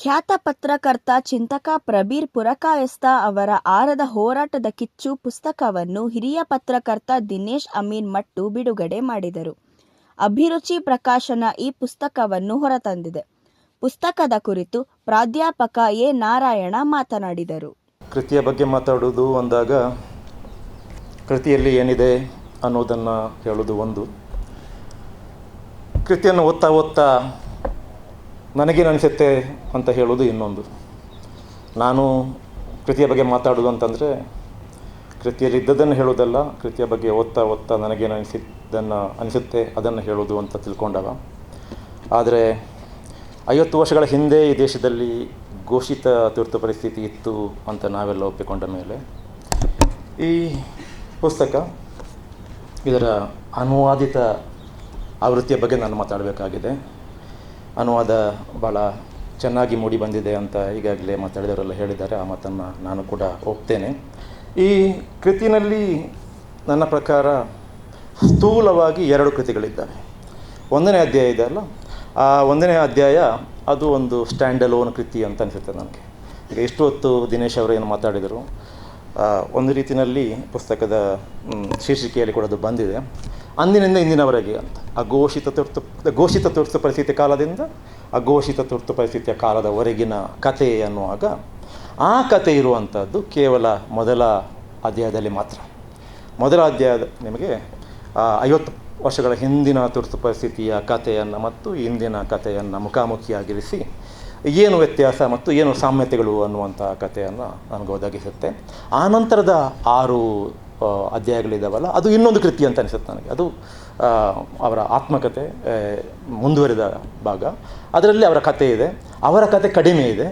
ಖ್ಯಾತ ಪತ್ರಕರ್ತ ಚಿಂತಕ ಪ್ರಬೀರ್ ಪುರಕಾಯಸ್ಥ ಅವರ ಆರದ ಹೋರಾಟದ ಕಿಚ್ಚು ಪುಸ್ತಕವನ್ನು ಹಿರಿಯ ಪತ್ರಕರ್ತ ದಿನೇಶ್ ಅಮೀನ್ ಮಟ್ಟು ಬಿಡುಗಡೆ ಮಾಡಿದರು. ಅಭಿರುಚಿ ಪ್ರಕಾಶನ ಈ ಪುಸ್ತಕವನ್ನು ಹೊರತಂದಿದೆ. ಪುಸ್ತಕದ ಕುರಿತು ಪ್ರಾಧ್ಯಾಪಕ ಎ. ನಾರಾಯಣ ಮಾತನಾಡಿದರು. ಕೃತಿಯ ಬಗ್ಗೆ ಮಾತಾಡೋದು ಅಂದಾಗ ಕೃತಿಯಲ್ಲಿ ಏನಿದೆ ಅನ್ನೋದನ್ನು ಹೇಳೋದು ಒಂದು ಕೃತಿಯನ್ನು ಓದ್ತಾ ಓದ್ತಾ ನನಗೇನು ಅನಿಸುತ್ತೆ ಅಂತ ಹೇಳೋದು ಇನ್ನೊಂದು. ನಾನು ಕೃತಿಯ ಬಗ್ಗೆ ಮಾತಾಡೋದು ಅಂತಂದರೆ ಕೃತಿಯಲ್ಲಿ ಇದ್ದದ್ದನ್ನು ಹೇಳೋದಲ್ಲ ಕೃತಿಯ ಬಗ್ಗೆ ಓದ್ತಾ ಓದ್ತಾ ನನಗೇನು ಅನಿಸಿದ್ದನ್ನು, ಅನಿಸುತ್ತೆ ಅದನ್ನು ಹೇಳೋದು ಅಂತ ತಿಳ್ಕೊಂಡಾಗ ಆದರೆ, ಐವತ್ತು ವರ್ಷಗಳ ಹಿಂದೆ ಈ ದೇಶದಲ್ಲಿ ಘೋಷಿತ ತುರ್ತು ಪರಿಸ್ಥಿತಿ ಇತ್ತು ಅಂತ ನಾವೆಲ್ಲ ಒಪ್ಪಿಕೊಂಡ ಮೇಲೆ, ಈ ಪುಸ್ತಕ ಇದರ ಅನುವಾದಿತ ಆವೃತ್ತಿಯ ಬಗ್ಗೆ ನಾನು ಮಾತಾಡಬೇಕಾಗಿದೆ. ಅನುವಾದ ಭಾಳ ಚೆನ್ನಾಗಿ ಮೂಡಿ ಬಂದಿದೆ ಅಂತ ಈಗಾಗಲೇ ಮಾತಾಡಿದವರೆಲ್ಲ ಹೇಳಿದ್ದಾರೆ. ಆ ಮಾತನ್ನು ನಾನು ಕೂಡ ಒಪ್ತೇನೆ. ಈ ಕೃತಿನಲ್ಲಿ ನನ್ನ ಪ್ರಕಾರ ಸ್ಥೂಲವಾಗಿ ಎರಡು ಕೃತಿಗಳಿದ್ದಾವೆ. ಒಂದನೇ ಅಧ್ಯಾಯ ಇದೆ ಅಲ್ಲ? ಆ ಒಂದನೇ ಅಧ್ಯಾಯ ಅದು ಒಂದು ಸ್ಟ್ಯಾಂಡ್ ಅಲೋನ್ ಕೃತಿ ಅಂತ ಅನಿಸುತ್ತೆ ನನಗೆ. ಈಗ ಇಷ್ಟು ಹೊತ್ತು ದಿನೇಶ್ ಅವರು ಏನು ಮಾತಾಡಿದರು. ಒಂದು ರೀತಿಯಲ್ಲಿ ಪುಸ್ತಕದ ಶೀರ್ಷಿಕೆಯಲ್ಲಿ ಕೂಡ ಅದು ಬಂದಿದೆ. ಅಂದಿನಿಂದ ಇಂದಿನವರೆಗೆ ಅಂತ. ಅಘೋಷಿತ ತುರ್ತು ಘೋಷಿತ ತುರ್ತು ಪರಿಸ್ಥಿತಿ ಕಾಲದಿಂದ ಅಘೋಷಿತ ತುರ್ತು ಪರಿಸ್ಥಿತಿಯ ಕಾಲದವರೆಗಿನ ಕತೆ ಅನ್ನುವಾಗ ಆ ಕತೆ ಇರುವಂಥದ್ದು ಕೇವಲ ಮೊದಲ ಅಧ್ಯಾಯದಲ್ಲಿ ಮಾತ್ರ. ಮೊದಲ ಅಧ್ಯಾಯದ ನಿಮಗೆ ಐವತ್ತು ವರ್ಷಗಳ ಹಿಂದಿನ ತುರ್ತು ಪರಿಸ್ಥಿತಿಯ ಕಥೆಯನ್ನು ಮತ್ತು ಇಂದಿನ ಕಥೆಯನ್ನು ಮುಖಾಮುಖಿಯಾಗಿರಿಸಿ ಏನು ವ್ಯತ್ಯಾಸ ಮತ್ತು ಏನು ಸಾಮ್ಯತೆಗಳು ಅನ್ನುವಂಥ ಕಥೆಯನ್ನು ನನಗೆ ಒದಗಿಸುತ್ತೆ. ಆನಂತರದ ನಂತರದ ಆರು ಅಧ್ಯಾಯಗಳಿದ್ದಾವಲ್ಲ ಅದು ಇನ್ನೊಂದು ಕೃತಿ ಅಂತ ಅನಿಸುತ್ತೆ ನನಗೆ. ಅದು ಅವರ ಆತ್ಮಕತೆ ಮುಂದುವರಿದ ಭಾಗ. ಅದರಲ್ಲಿ ಅವರ ಕಥೆ ಇದೆ. ಅವರ ಕತೆ ಕಡಿಮೆ ಇದೆ.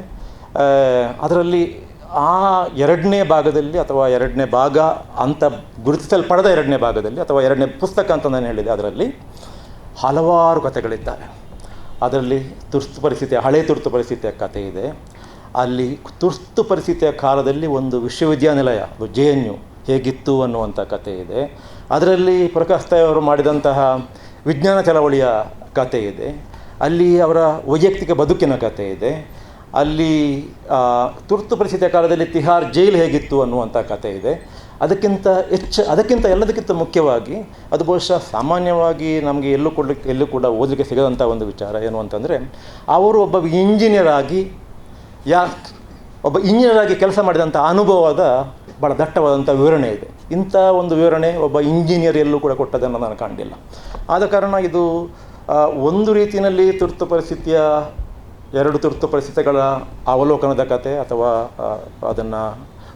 ಅದರಲ್ಲಿ ಆ ಎರಡನೇ ಭಾಗದಲ್ಲಿ ಅಥವಾ ಎರಡನೇ ಭಾಗ ಅಂತ ಗುರುತಿಸಲ್ಪಡದ ಎರಡನೇ ಭಾಗದಲ್ಲಿ ಅಥವಾ ಎರಡನೇ ಪುಸ್ತಕ ಅಂತ ನಾನು ಹೇಳಿದೆ, ಅದರಲ್ಲಿ ಹಲವಾರು ಕಥೆಗಳಿದ್ದಾವೆ ಅದರಲ್ಲಿ ತುರ್ತು ಪರಿಸ್ಥಿತಿಯ, ಹಳೆ ತುರ್ತು ಪರಿಸ್ಥಿತಿಯ ಕಥೆ ಇದೆ. ಅಲ್ಲಿ ತುರ್ತು ಪರಿಸ್ಥಿತಿಯ ಕಾಲದಲ್ಲಿ ಒಂದು ವಿಶ್ವವಿದ್ಯಾನಿಲಯ, ಅದು ಜೆ ಎನ್ ಯು ಹೇಗಿತ್ತು ಅನ್ನುವಂಥ ಕಥೆ ಇದೆ. ಅದರಲ್ಲಿ ಪ್ರಕಾಶ್ತಾಯವರು ಮಾಡಿದಂತಹ ವಿಜ್ಞಾನ ಚಳವಳಿಯ ಕಥೆ ಇದೆ. ಅಲ್ಲಿ ಅವರ ವೈಯಕ್ತಿಕ ಬದುಕಿನ ಕಥೆ ಇದೆ. ಅಲ್ಲಿ ತುರ್ತು ಪರಿಸ್ಥಿತಿಯ ಕಾಲದಲ್ಲಿ ತಿಹಾರ್ ಜೈಲು ಹೇಗಿತ್ತು ಅನ್ನುವಂಥ ಕಥೆ ಇದೆ. ಅದಕ್ಕಿಂತ ಹೆಚ್ಚು ಅದಕ್ಕಿಂತ ಎಲ್ಲದಕ್ಕಿಂತ ಮುಖ್ಯವಾಗಿ ಅದು ಬಹುಶಃ ಸಾಮಾನ್ಯವಾಗಿ ನಮಗೆ ಎಲ್ಲೂ ಕೊಡಲಿಕ್ಕೆ ಎಲ್ಲೂ ಕೂಡ ಓದಲಿಕ್ಕೆ ಸಿಗದಂಥ ಒಂದು ವಿಚಾರ ಏನು ಅಂತಂದರೆ, ಅವರು ಒಬ್ಬ ಇಂಜಿನಿಯರ್ ಆಗಿ ಯಾ ಒಬ್ಬ ಇಂಜಿನಿಯರ್ ಆಗಿ ಕೆಲಸ ಮಾಡಿದಂಥ ಅನುಭವದ ಭಾಳ ದಟ್ಟವಾದಂಥ ವಿವರಣೆ ಇದೆ. ಇಂಥ ಒಂದು ವಿವರಣೆ ಒಬ್ಬ ಇಂಜಿನಿಯರ್ ಎಲ್ಲೂ ಕೂಡ ಕೊಟ್ಟದನ್ನು ನಾನು ಕಾಣಲಿಲ್ಲ. ಆದ ಕಾರಣ ಇದು ಒಂದು ರೀತಿಯಲ್ಲಿ ತುರ್ತು ಪರಿಸ್ಥಿತಿಯ, ಎರಡು ತುರ್ತು ಪರಿಸ್ಥಿತಿಗಳ ಅವಲೋಕನದ ಕತೆ ಅಥವಾ ಅದನ್ನು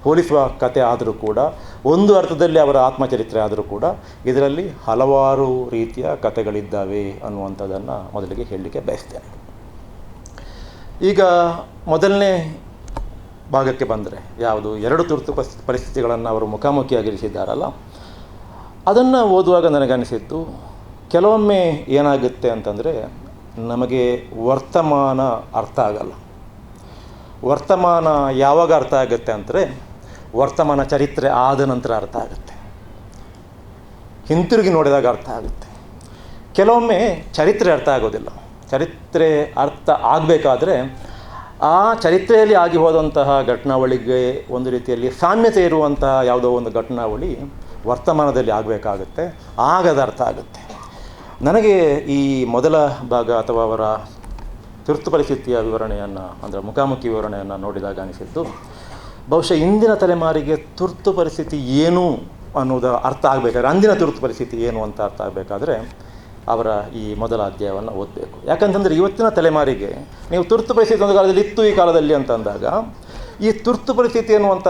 ಹೋಲಿಸುವ ಕತೆ ಆದರೂ ಕೂಡ, ಒಂದು ಅರ್ಥದಲ್ಲಿ ಅವರ ಆತ್ಮಚರಿತ್ರೆ ಆದರೂ ಕೂಡ, ಇದರಲ್ಲಿ ಹಲವಾರು ರೀತಿಯ ಕಥೆಗಳಿದ್ದಾವೆ ಅನ್ನುವಂಥದ್ದನ್ನು ಮೊದಲಿಗೆ ಹೇಳಲಿಕ್ಕೆ ಬಯಸ್ತೇನೆ. ಈಗ ಮೊದಲನೇ ಭಾಗಕ್ಕೆ ಬಂದರೆ ಯಾವುದು? ಎರಡು ತುರ್ತು ಪರಿಸ್ಥಿತಿಗಳನ್ನು ಅವರು ಮುಖಾಮುಖಿಯಾಗಿರಿಸಿದ್ದಾರಲ್ಲ. ಅದನ್ನು ಓದುವಾಗ ನನಗನಿಸಿತ್ತು ಕೆಲವೊಮ್ಮೆ ಏನಾಗುತ್ತೆ ಅಂತಂದರೆ ನಮಗೆ ವರ್ತಮಾನ ಅರ್ಥ ಆಗಲ್ಲ. ವರ್ತಮಾನ ಯಾವಾಗ ಅರ್ಥ ಆಗುತ್ತೆ ಅಂದರೆ ವರ್ತಮಾನ ಚರಿತ್ರೆ ಆದ ನಂತರ ಅರ್ಥ ಆಗುತ್ತೆ. ಹಿಂತಿರುಗಿ ನೋಡಿದಾಗ ಅರ್ಥ ಆಗುತ್ತೆ. ಕೆಲವೊಮ್ಮೆ ಚರಿತ್ರೆ ಅರ್ಥ ಆಗೋದಿಲ್ಲ. ಚರಿತ್ರೆ ಅರ್ಥ ಆಗಬೇಕಾದ್ರೆ ಆ ಚರಿತ್ರೆಯಲ್ಲಿ ಆಗಿ ಹೋದಂತಹ ಘಟನಾವಳಿಗೆ ಒಂದು ರೀತಿಯಲ್ಲಿ ಸಾಮ್ಯತೆ ಇರುವಂತಹ ಯಾವುದೋ ಒಂದು ಘಟನಾವಳಿ ವರ್ತಮಾನದಲ್ಲಿ ಆಗಬೇಕಾಗುತ್ತೆ, ಆಗದ ಅರ್ಥ ಆಗುತ್ತೆ. ನನಗೆ ಈ ಮೊದಲ ಭಾಗ ಅಥವಾ ಅವರ ತುರ್ತು ಪರಿಸ್ಥಿತಿಯ ವಿವರಣೆಯನ್ನು, ಅಂದರೆ ಮುಖಾಮುಖಿ ವಿವರಣೆಯನ್ನು ನೋಡಿದಾಗ ಅನಿಸಿದ್ದು, ಬಹುಶಃ ಇಂದಿನ ತಲೆಮಾರಿಗೆ ತುರ್ತು ಪರಿಸ್ಥಿತಿ ಏನು ಅನ್ನೋದು ಅರ್ಥ ಆಗಬೇಕಾದ್ರೆ, ಅಂದಿನ ತುರ್ತು ಪರಿಸ್ಥಿತಿ ಏನು ಅಂತ ಅರ್ಥ ಆಗಬೇಕಾದ್ರೆ ಅವರ ಈ ಮೊದಲ ಅಧ್ಯಾಯವನ್ನು ಓದಬೇಕು. ಯಾಕಂತಂದರೆ ಇವತ್ತಿನ ತಲೆಮಾರಿಗೆ ನೀವು ತುರ್ತು ಪರಿಸ್ಥಿತಿ ಒಂದು ಕಾಲದಲ್ಲಿ ಇತ್ತು, ಈ ಕಾಲದಲ್ಲಿ ಅಂತ ಅಂದಾಗ, ಈ ತುರ್ತು ಪರಿಸ್ಥಿತಿ ಅನ್ನುವಂಥ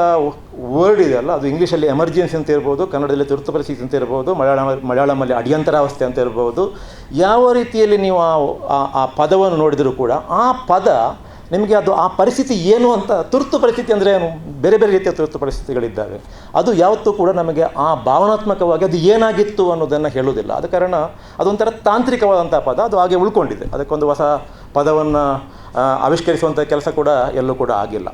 ವರ್ಡ್ ಇದೆಯಲ್ಲ ಅದು ಇಂಗ್ಲೀಷಲ್ಲಿ ಎಮರ್ಜೆನ್ಸಿ ಅಂತ ಇರ್ಬೋದು, ಕನ್ನಡದಲ್ಲಿ ತುರ್ತು ಪರಿಸ್ಥಿತಿ ಅಂತ ಇರ್ಬೋದು, ಮಲಯಾಳಂ ಮಲಯಾಳಮಲ್ಲಿ ಅಡಿಯಂತರಾವಸ್ಥೆ ಅಂತ ಇರ್ಬೋದು, ಯಾವ ರೀತಿಯಲ್ಲಿ ನೀವು ಆ, ಆ- ಆ ಪದವನ್ನು ನೋಡಿದರೂ ಕೂಡ ಆ ಪದ ನಿಮಗೆ ಅದು ಆ ಪರಿಸ್ಥಿತಿ ಏನು ಅಂತ ತುರ್ತು ಪರಿಸ್ಥಿತಿ ಅಂದರೆ ಏನು? ಬೇರೆ ಬೇರೆ ರೀತಿಯ ತುರ್ತು ಪರಿಸ್ಥಿತಿಗಳಿದ್ದಾವೆ. ಅದು ಯಾವತ್ತೂ ಕೂಡ ನಮಗೆ ಆ ಭಾವನಾತ್ಮಕವಾಗಿ ಅದು ಏನಾಗಿತ್ತು ಅನ್ನೋದನ್ನು ಹೇಳುವುದಿಲ್ಲ. ಆದ ಕಾರಣ ಅದೊಂಥರ ತಾಂತ್ರಿಕವಾದಂಥ ಪದ, ಅದು ಹಾಗೆ ಉಳ್ಕೊಂಡಿದೆ. ಅದಕ್ಕೊಂದು ಹೊಸ ಪದವನ್ನು ಆವಿಷ್ಕರಿಸುವಂಥ ಕೆಲಸ ಕೂಡ ಎಲ್ಲೂ ಕೂಡ ಆಗಿಲ್ಲ.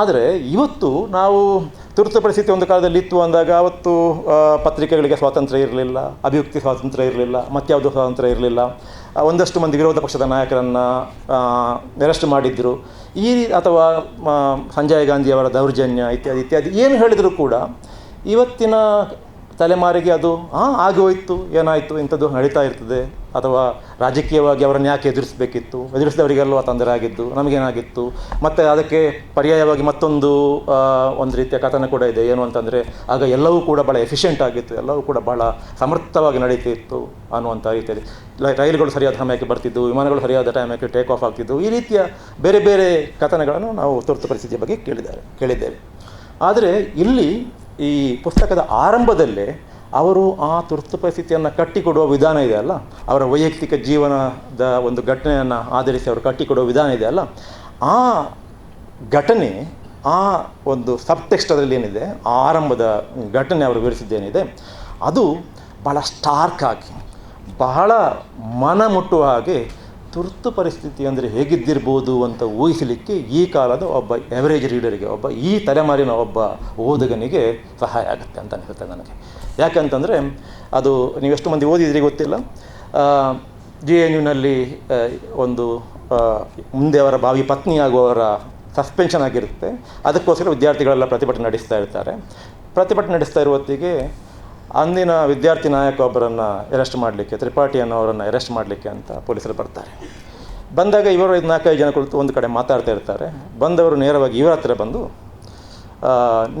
ಆದರೆ ಇವತ್ತು ನಾವು ತುರ್ತು ಪರಿಸ್ಥಿತಿ ಒಂದು ಕಾಲದಲ್ಲಿ ಇತ್ತು ಅಂದಾಗ ಅವತ್ತು ಪತ್ರಿಕೆಗಳಿಗೆ ಸ್ವಾತಂತ್ರ್ಯ ಇರಲಿಲ್ಲ, ಅಭಿವ್ಯಕ್ತಿ ಸ್ವಾತಂತ್ರ್ಯ ಇರಲಿಲ್ಲ ಮತ್ಯಾವುದೋ ಸ್ವಾತಂತ್ರ್ಯ ಇರಲಿಲ್ಲ. ಒಂದಷ್ಟು ಮಂದಿ ವಿರೋಧ ಪಕ್ಷದ ನಾಯಕರನ್ನು ಅರೆಸ್ಟ್ ಮಾಡಿದ್ದರು ಈ ಅಥವಾ ಸಂಜಯ್ ಗಾಂಧಿಯವರ ದೌರ್ಜನ್ಯ ಇತ್ಯಾದಿ ಇತ್ಯಾದಿ, ಏನು ಹೇಳಿದರೂ ಕೂಡ ಇವತ್ತಿನ ತಲೆಮಾರಿಗೆ ಅದು ಹಾಂ ಆಗಿ ಏನಾಯಿತು, ಇಂಥದ್ದು ನಡೀತಾ ಇರ್ತದೆ. ಅಥವಾ ರಾಜಕೀಯವಾಗಿ ಅವರನ್ನು ಯಾಕೆ ಎದುರಿಸಬೇಕಿತ್ತು? ಎದುರಿಸಿದವರಿಗೆಲ್ಲೋ ತೊಂದರೆ ಆಗಿದ್ದು, ನಮಗೇನಾಗಿತ್ತು? ಮತ್ತು ಅದಕ್ಕೆ ಪರ್ಯಾಯವಾಗಿ ಮತ್ತೊಂದು ಒಂದು ರೀತಿಯ ಕಥನ ಕೂಡ ಇದೆ. ಏನು ಅಂತಂದರೆ, ಆಗ ಎಲ್ಲವೂ ಕೂಡ ಭಾಳ ಎಫಿಷಿಯೆಂಟ್ ಆಗಿತ್ತು, ಎಲ್ಲವೂ ಕೂಡ ಭಾಳ ಸಮರ್ಥವಾಗಿ ನಡೀತಿತ್ತು ಅನ್ನುವಂಥ ರೀತಿಯಲ್ಲಿ. ರೈಲುಗಳು ಸರಿಯಾದ ಸಮಯಕ್ಕೆ ಬರ್ತಿದ್ದು ವಿಮಾನಗಳು ಸರಿಯಾದ ಟೈಮಕ್ಕೆ ಟೇಕ್ ಆಫ್ ಆಗ್ತಿದ್ದು ಈ ರೀತಿಯ ಬೇರೆ ಬೇರೆ ಕಥನಗಳನ್ನು ನಾವು ತುರ್ತು ಪರಿಸ್ಥಿತಿಯ ಬಗ್ಗೆ ಕೇಳಿದ್ದಾರೆ, ಕೇಳಿದ್ದೇವೆ. ಆದರೆ ಇಲ್ಲಿ ಈ ಪುಸ್ತಕದ ಆರಂಭದಲ್ಲೇ ಅವರು ಆ ತುರ್ತು ಪರಿಸ್ಥಿತಿಯನ್ನು ಕಟ್ಟಿಕೊಡುವ ವಿಧಾನ ಇದೆ ಅಲ್ಲ? ಅವರ ವೈಯಕ್ತಿಕ ಜೀವನದ ಒಂದು ಘಟನೆಯನ್ನು ಆಧರಿಸಿ ಅವರು ಕಟ್ಟಿಕೊಡುವ ವಿಧಾನ ಇದೆ ಅಲ್ಲ? ಆ ಘಟನೆ, ಆ ಒಂದು ಸಬ್ಟೆಕ್ಸ್ಟದಲ್ಲಿ ಏನಿದೆ, ಆರಂಭದ ಘಟನೆ ಅವರು ವಿವರಿಸಿದ್ದೇನಿದೆ, ಅದು ಭಾಳ ಸ್ಟಾರ್ಕ್ ಆಗಿ, ಬಹಳ ಮನ ಮುಟ್ಟುವ ಹಾಗೆ ತುರ್ತು ಪರಿಸ್ಥಿತಿ ಅಂದರೆ ಹೇಗಿದ್ದಿರ್ಬೋದು ಅಂತ ಊಹಿಸಲಿಕ್ಕೆ ಈ ಕಾಲದ ಒಬ್ಬ ಎವರೇಜ್ ರೀಡರಿಗೆ ಒಬ್ಬ ಈ ತಲೆಮಾರಿನ ಒಬ್ಬ ಓದುಗನಿಗೆ ಸಹಾಯ ಆಗುತ್ತೆ ಅಂತ ಅನಿಸುತ್ತೆ ನನಗೆ. ಯಾಕಂತಂದರೆ ಅದು ನೀವೆಷ್ಟು ಮಂದಿ ಓದಿದ್ರಿ ಗೊತ್ತಿಲ್ಲ. ಜಿ ಎನ್ ಯುನಲ್ಲಿ ಒಂದು ಮುಂದೆ ಅವರ ಭಾವಿ ಪತ್ನಿಯಾಗುವವರ ಸಸ್ಪೆನ್ಷನ್ ಆಗಿರುತ್ತೆ. ಅದಕ್ಕೋಸ್ಕರ ವಿದ್ಯಾರ್ಥಿಗಳೆಲ್ಲ ಪ್ರತಿಭಟನೆ ನಡೆಸ್ತಾ ಇರ್ತಾರೆ. ಪ್ರತಿಭಟನೆ ನಡೆಸ್ತಾ ಇರುವ ಹೊತ್ತಿಗೆ ಅಂದಿನ ವಿದ್ಯಾರ್ಥಿ ನಾಯಕ ಒಬ್ಬರನ್ನು ಅರೆಸ್ಟ್ ಮಾಡಲಿಕ್ಕೆ ತ್ರಿಪಾಠಿ ಅನ್ನೋರನ್ನು ಅರೆಸ್ಟ್ ಮಾಡಲಿಕ್ಕೆ ಅಂತ ಪೊಲೀಸರು ಬರ್ತಾರೆ. ಬಂದಾಗ ಇವರು ಐದು ನಾಲ್ಕೈದು ಜನ ಕುಳಿತು ಒಂದು ಕಡೆ ಮಾತಾಡ್ತಾ ಇರ್ತಾರೆ. ಬಂದವರು ನೇರವಾಗಿ ಇವರ ಹತ್ರ ಬಂದು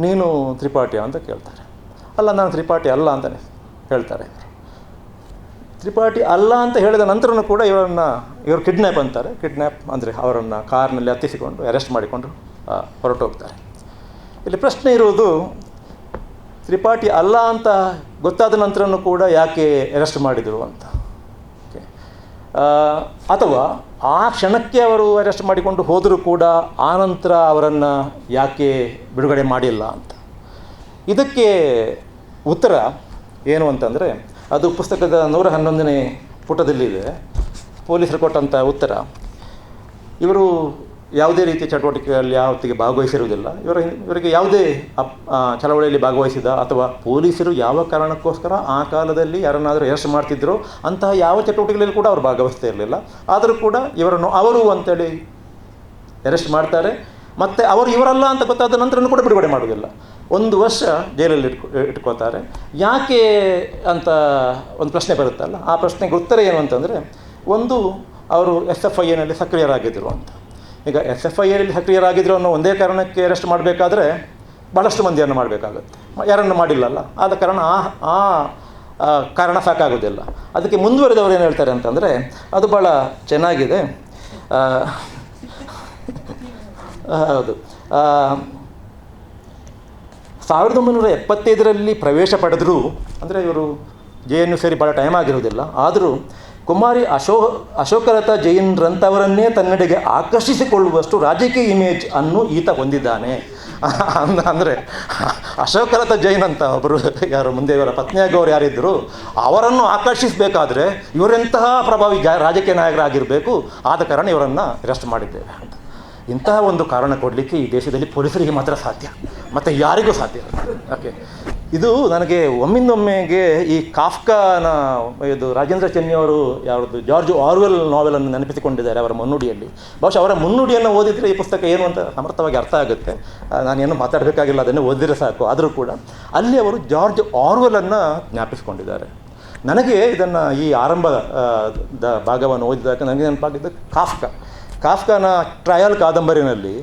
ನೀನು ತ್ರಿಪಾಠಿ ಅಂತ ಕೇಳ್ತಾರೆ. ಅಲ್ಲ, ನಾನು ತ್ರಿಪಾಠಿ ಅಲ್ಲ ಅಂತಲೇ ಹೇಳ್ತಾರೆ ತ್ರಿಪಾಠಿ ಅಲ್ಲ ಅಂತ ಹೇಳಿದ ನಂತರನೂ ಕೂಡ ಇವರನ್ನು, ಇವರು ಕಿಡ್ನ್ಯಾಪ್ ಅಂತಾರೆ. ಕಿಡ್ನ್ಯಾಪ್ ಅಂದರೆ ಅವರನ್ನು ಕಾರ್ನಲ್ಲಿ ಹತ್ತಿಸಿಕೊಂಡು ಅರೆಸ್ಟ್ ಮಾಡಿಕೊಂಡು ಹೊರಟು ಹೋಗ್ತಾರೆ ಇಲ್ಲಿ ಪ್ರಶ್ನೆ ಇರುವುದು ತ್ರಿಪಾಠಿ ಅಲ್ಲ ಅಂತ ಗೊತ್ತಾದ ನಂತರನೂ ಕೂಡ ಯಾಕೆ ಅರೆಸ್ಟ್ ಮಾಡಿದರು ಅಂತ. ಓಕೆ ಅಥವಾ ಆ ಕ್ಷಣಕ್ಕೆ ಅವರು ಅರೆಸ್ಟ್ ಮಾಡಿಕೊಂಡು ಹೋದರೂ ಕೂಡ ಆನಂತರ ಅವರನ್ನು ಯಾಕೆ ಬಿಡುಗಡೆ ಮಾಡಿಲ್ಲ ಅಂತ. ಇದಕ್ಕೆ ಉತ್ತರ ಏನು ಅಂತಂದರೆ, ಅದು ಪುಸ್ತಕದ ನೂರ ಹನ್ನೊಂದನೇ ಪುಟದಲ್ಲಿದೆ. ಪೊಲೀಸರು ಕೊಟ್ಟಂಥ ಉತ್ತರ. ಇವರು ಯಾವುದೇ ರೀತಿಯ ಚಟುವಟಿಕೆಯಲ್ಲಿ ಯಾವತ್ತಿಗೆ ಭಾಗವಹಿಸಿರುವುದಿಲ್ಲ. ಇವರ ಇವರಿಗೆ ಯಾವುದೇ ಅಪ್ ಚಳವಳಿಯಲ್ಲಿ ಭಾಗವಹಿಸಿದ ಅಥವಾ ಪೊಲೀಸರು ಯಾವ ಕಾರಣಕ್ಕೋಸ್ಕರ ಆ ಕಾಲದಲ್ಲಿ ಯಾರನ್ನಾದರೂ ಅರೆಸ್ಟ್ ಮಾಡ್ತಿದ್ರೋ ಅಂತಹ ಯಾವ ಚಟುವಟಿಕೆಗಳಲ್ಲಿ ಕೂಡ ಅವರು ಭಾಗವಹಿಸ್ತಾ ಇರಲಿಲ್ಲ. ಆದರೂ ಕೂಡ ಇವರನ್ನು ಅವರು ಅಂತೇಳಿ ಅರೆಸ್ಟ್ ಮಾಡ್ತಾರೆ. ಮತ್ತು ಅವರು ಇವರಲ್ಲ ಅಂತ ಗೊತ್ತಾದ ನಂತರನೂ ಕೂಡ ಬಿಡುಗಡೆ ಮಾಡೋದಿಲ್ಲ ಒಂದು ವರ್ಷ ಜೈಲಲ್ಲಿ ಇಟ್ಕೊ ಇಟ್ಕೋತಾರೆ ಯಾಕೆ ಅಂತ ಒಂದು ಪ್ರಶ್ನೆ ಬರುತ್ತಲ್ಲ. ಆ ಪ್ರಶ್ನೆಗೆ ಉತ್ತರ ಏನು ಅಂತಂದರೆ, ಒಂದು ಅವರು ಎಸ್ ಎಫ್ ಐ ಎನಲ್ಲಿ ಸಕ್ರಿಯರಾಗಿದ್ದರು ಅಂತ. ಈಗ ಎಸ್ ಎಫ್ ಐ ಎಲ್ಲಿ ಸಕ್ರಿಯರಾಗಿದ್ದರು ಅನ್ನೋ ಒಂದೇ ಕಾರಣಕ್ಕೆ ಅರೆಸ್ಟ್ ಮಾಡಬೇಕಾದ್ರೆ ಭಾಳಷ್ಟು ಮಂದಿಯನ್ನು ಮಾಡಬೇಕಾಗುತ್ತೆ. ಯಾರನ್ನು ಮಾಡಿಲ್ಲಲ್ಲ. ಆದ ಕಾರಣ ಆ ಆ ಕಾರಣ ಸಾಕಾಗೋದಿಲ್ಲ ಅದಕ್ಕೆ ಮುಂದುವರೆದವರು ಏನು ಹೇಳ್ತಾರೆ ಅಂತಂದರೆ, ಅದು ಭಾಳ ಚೆನ್ನಾಗಿದೆ. ಹೌದು. ಸಾವಿರದ ಒಂಬೈನೂರ ಎಪ್ಪತ್ತೈದರಲ್ಲಿ ಪ್ರವೇಶ ಪಡೆದರೂ, ಅಂದರೆ ಇವರು ಜೆ ಎನ್ ಯು ಸೇರಿ ಭಾಳ ಟೈಮ್ ಆಗಿರೋದಿಲ್ಲ ಆದರೂ ಕುಮಾರಿ ಅಶೋ ಅಶೋಕಲತಾ ಜೈನ್ರಂಥವರನ್ನೇ ತನ್ನೆಡೆಗೆ ಆಕರ್ಷಿಸಿಕೊಳ್ಳುವಷ್ಟು ರಾಜಕೀಯ ಇಮೇಜ್ ಅನ್ನು ಈತ ಹೊಂದಿದ್ದಾನೆ. ಅಂದ, ಅಂದರೆ ಅಶೋಕರಥ ಜೈನ್ ಅಂತ ಒಬ್ಬರು ಯಾರು ಮುಂದೆ ಇವರ ಪತ್ನಿಯಾಗವ್ರು ಯಾರಿದ್ದರು ಅವರನ್ನು ಆಕರ್ಷಿಸಬೇಕಾದ್ರೆ ಇವರೆಂತಹ ಪ್ರಭಾವಿ ರಾಜಕೀಯ ನಾಯಕರಾಗಿರಬೇಕು. ಆದ ಕಾರಣ ಇವರನ್ನು ಅರೆಸ್ಟ್ ಮಾಡಿದ್ದೇವೆ ಅಂತ. ಇಂತಹ ಒಂದು ಕಾರಣ ಕೊಡಲಿಕ್ಕೆ ಈ ದೇಶದಲ್ಲಿ ಪೊಲೀಸರಿಗೆ ಮಾತ್ರ ಸಾಧ್ಯ. ಮತ್ತು ಯಾರಿಗೂ ಸಾಧ್ಯ ಓಕೆ ಇದು ನನಗೆ ಒಮ್ಮಿಂದೊಮ್ಮೆಗೆ ಈ ಕಾಫ್ಕನ ಇದು ರಾಜೇಂದ್ರ ಚೆನ್ನಿಯವರು ಯಾವುದು ಜಾರ್ಜ್ ಆರ್ವೆಲ್ ನಾವೆಲನ್ನು ನೆನಪಿಸಿಕೊಂಡಿದ್ದಾರೆ ಅವರ ಮುನ್ನುಡಿಯಲ್ಲಿ. ಬಹುಶಃ ಅವರ ಮುನ್ನುಡಿಯನ್ನು ಓದಿದರೆ ಈ ಪುಸ್ತಕ ಏನು ಅಂತ ಸಮರ್ಥವಾಗಿ ಅರ್ಥ ಆಗುತ್ತೆ. ನಾನೇನು ಮಾತಾಡಬೇಕಾಗಿಲ್ಲ ಅದನ್ನು ಓದಿದರೆ ಸಾಕು. ಆದರೂ ಕೂಡ ಅಲ್ಲಿ ಅವರು ಜಾರ್ಜ್ ಆರ್ವೆಲನ್ನು ಜ್ಞಾಪಿಸಿಕೊಂಡಿದ್ದಾರೆ. ನನಗೆ ಇದನ್ನು ಈ ಆರಂಭ ಆ, ದ ಭಾಗವನ್ನು ಓದಿದಾಗ ನನಗೆ ನೆನಪಾಗಿದ್ದು ಕಾಫ್ಕ. ಕಾಫ್ಕನ ಟ್ರಯಲ್ ಕಾದಂಬರಿನಲ್ಲಿ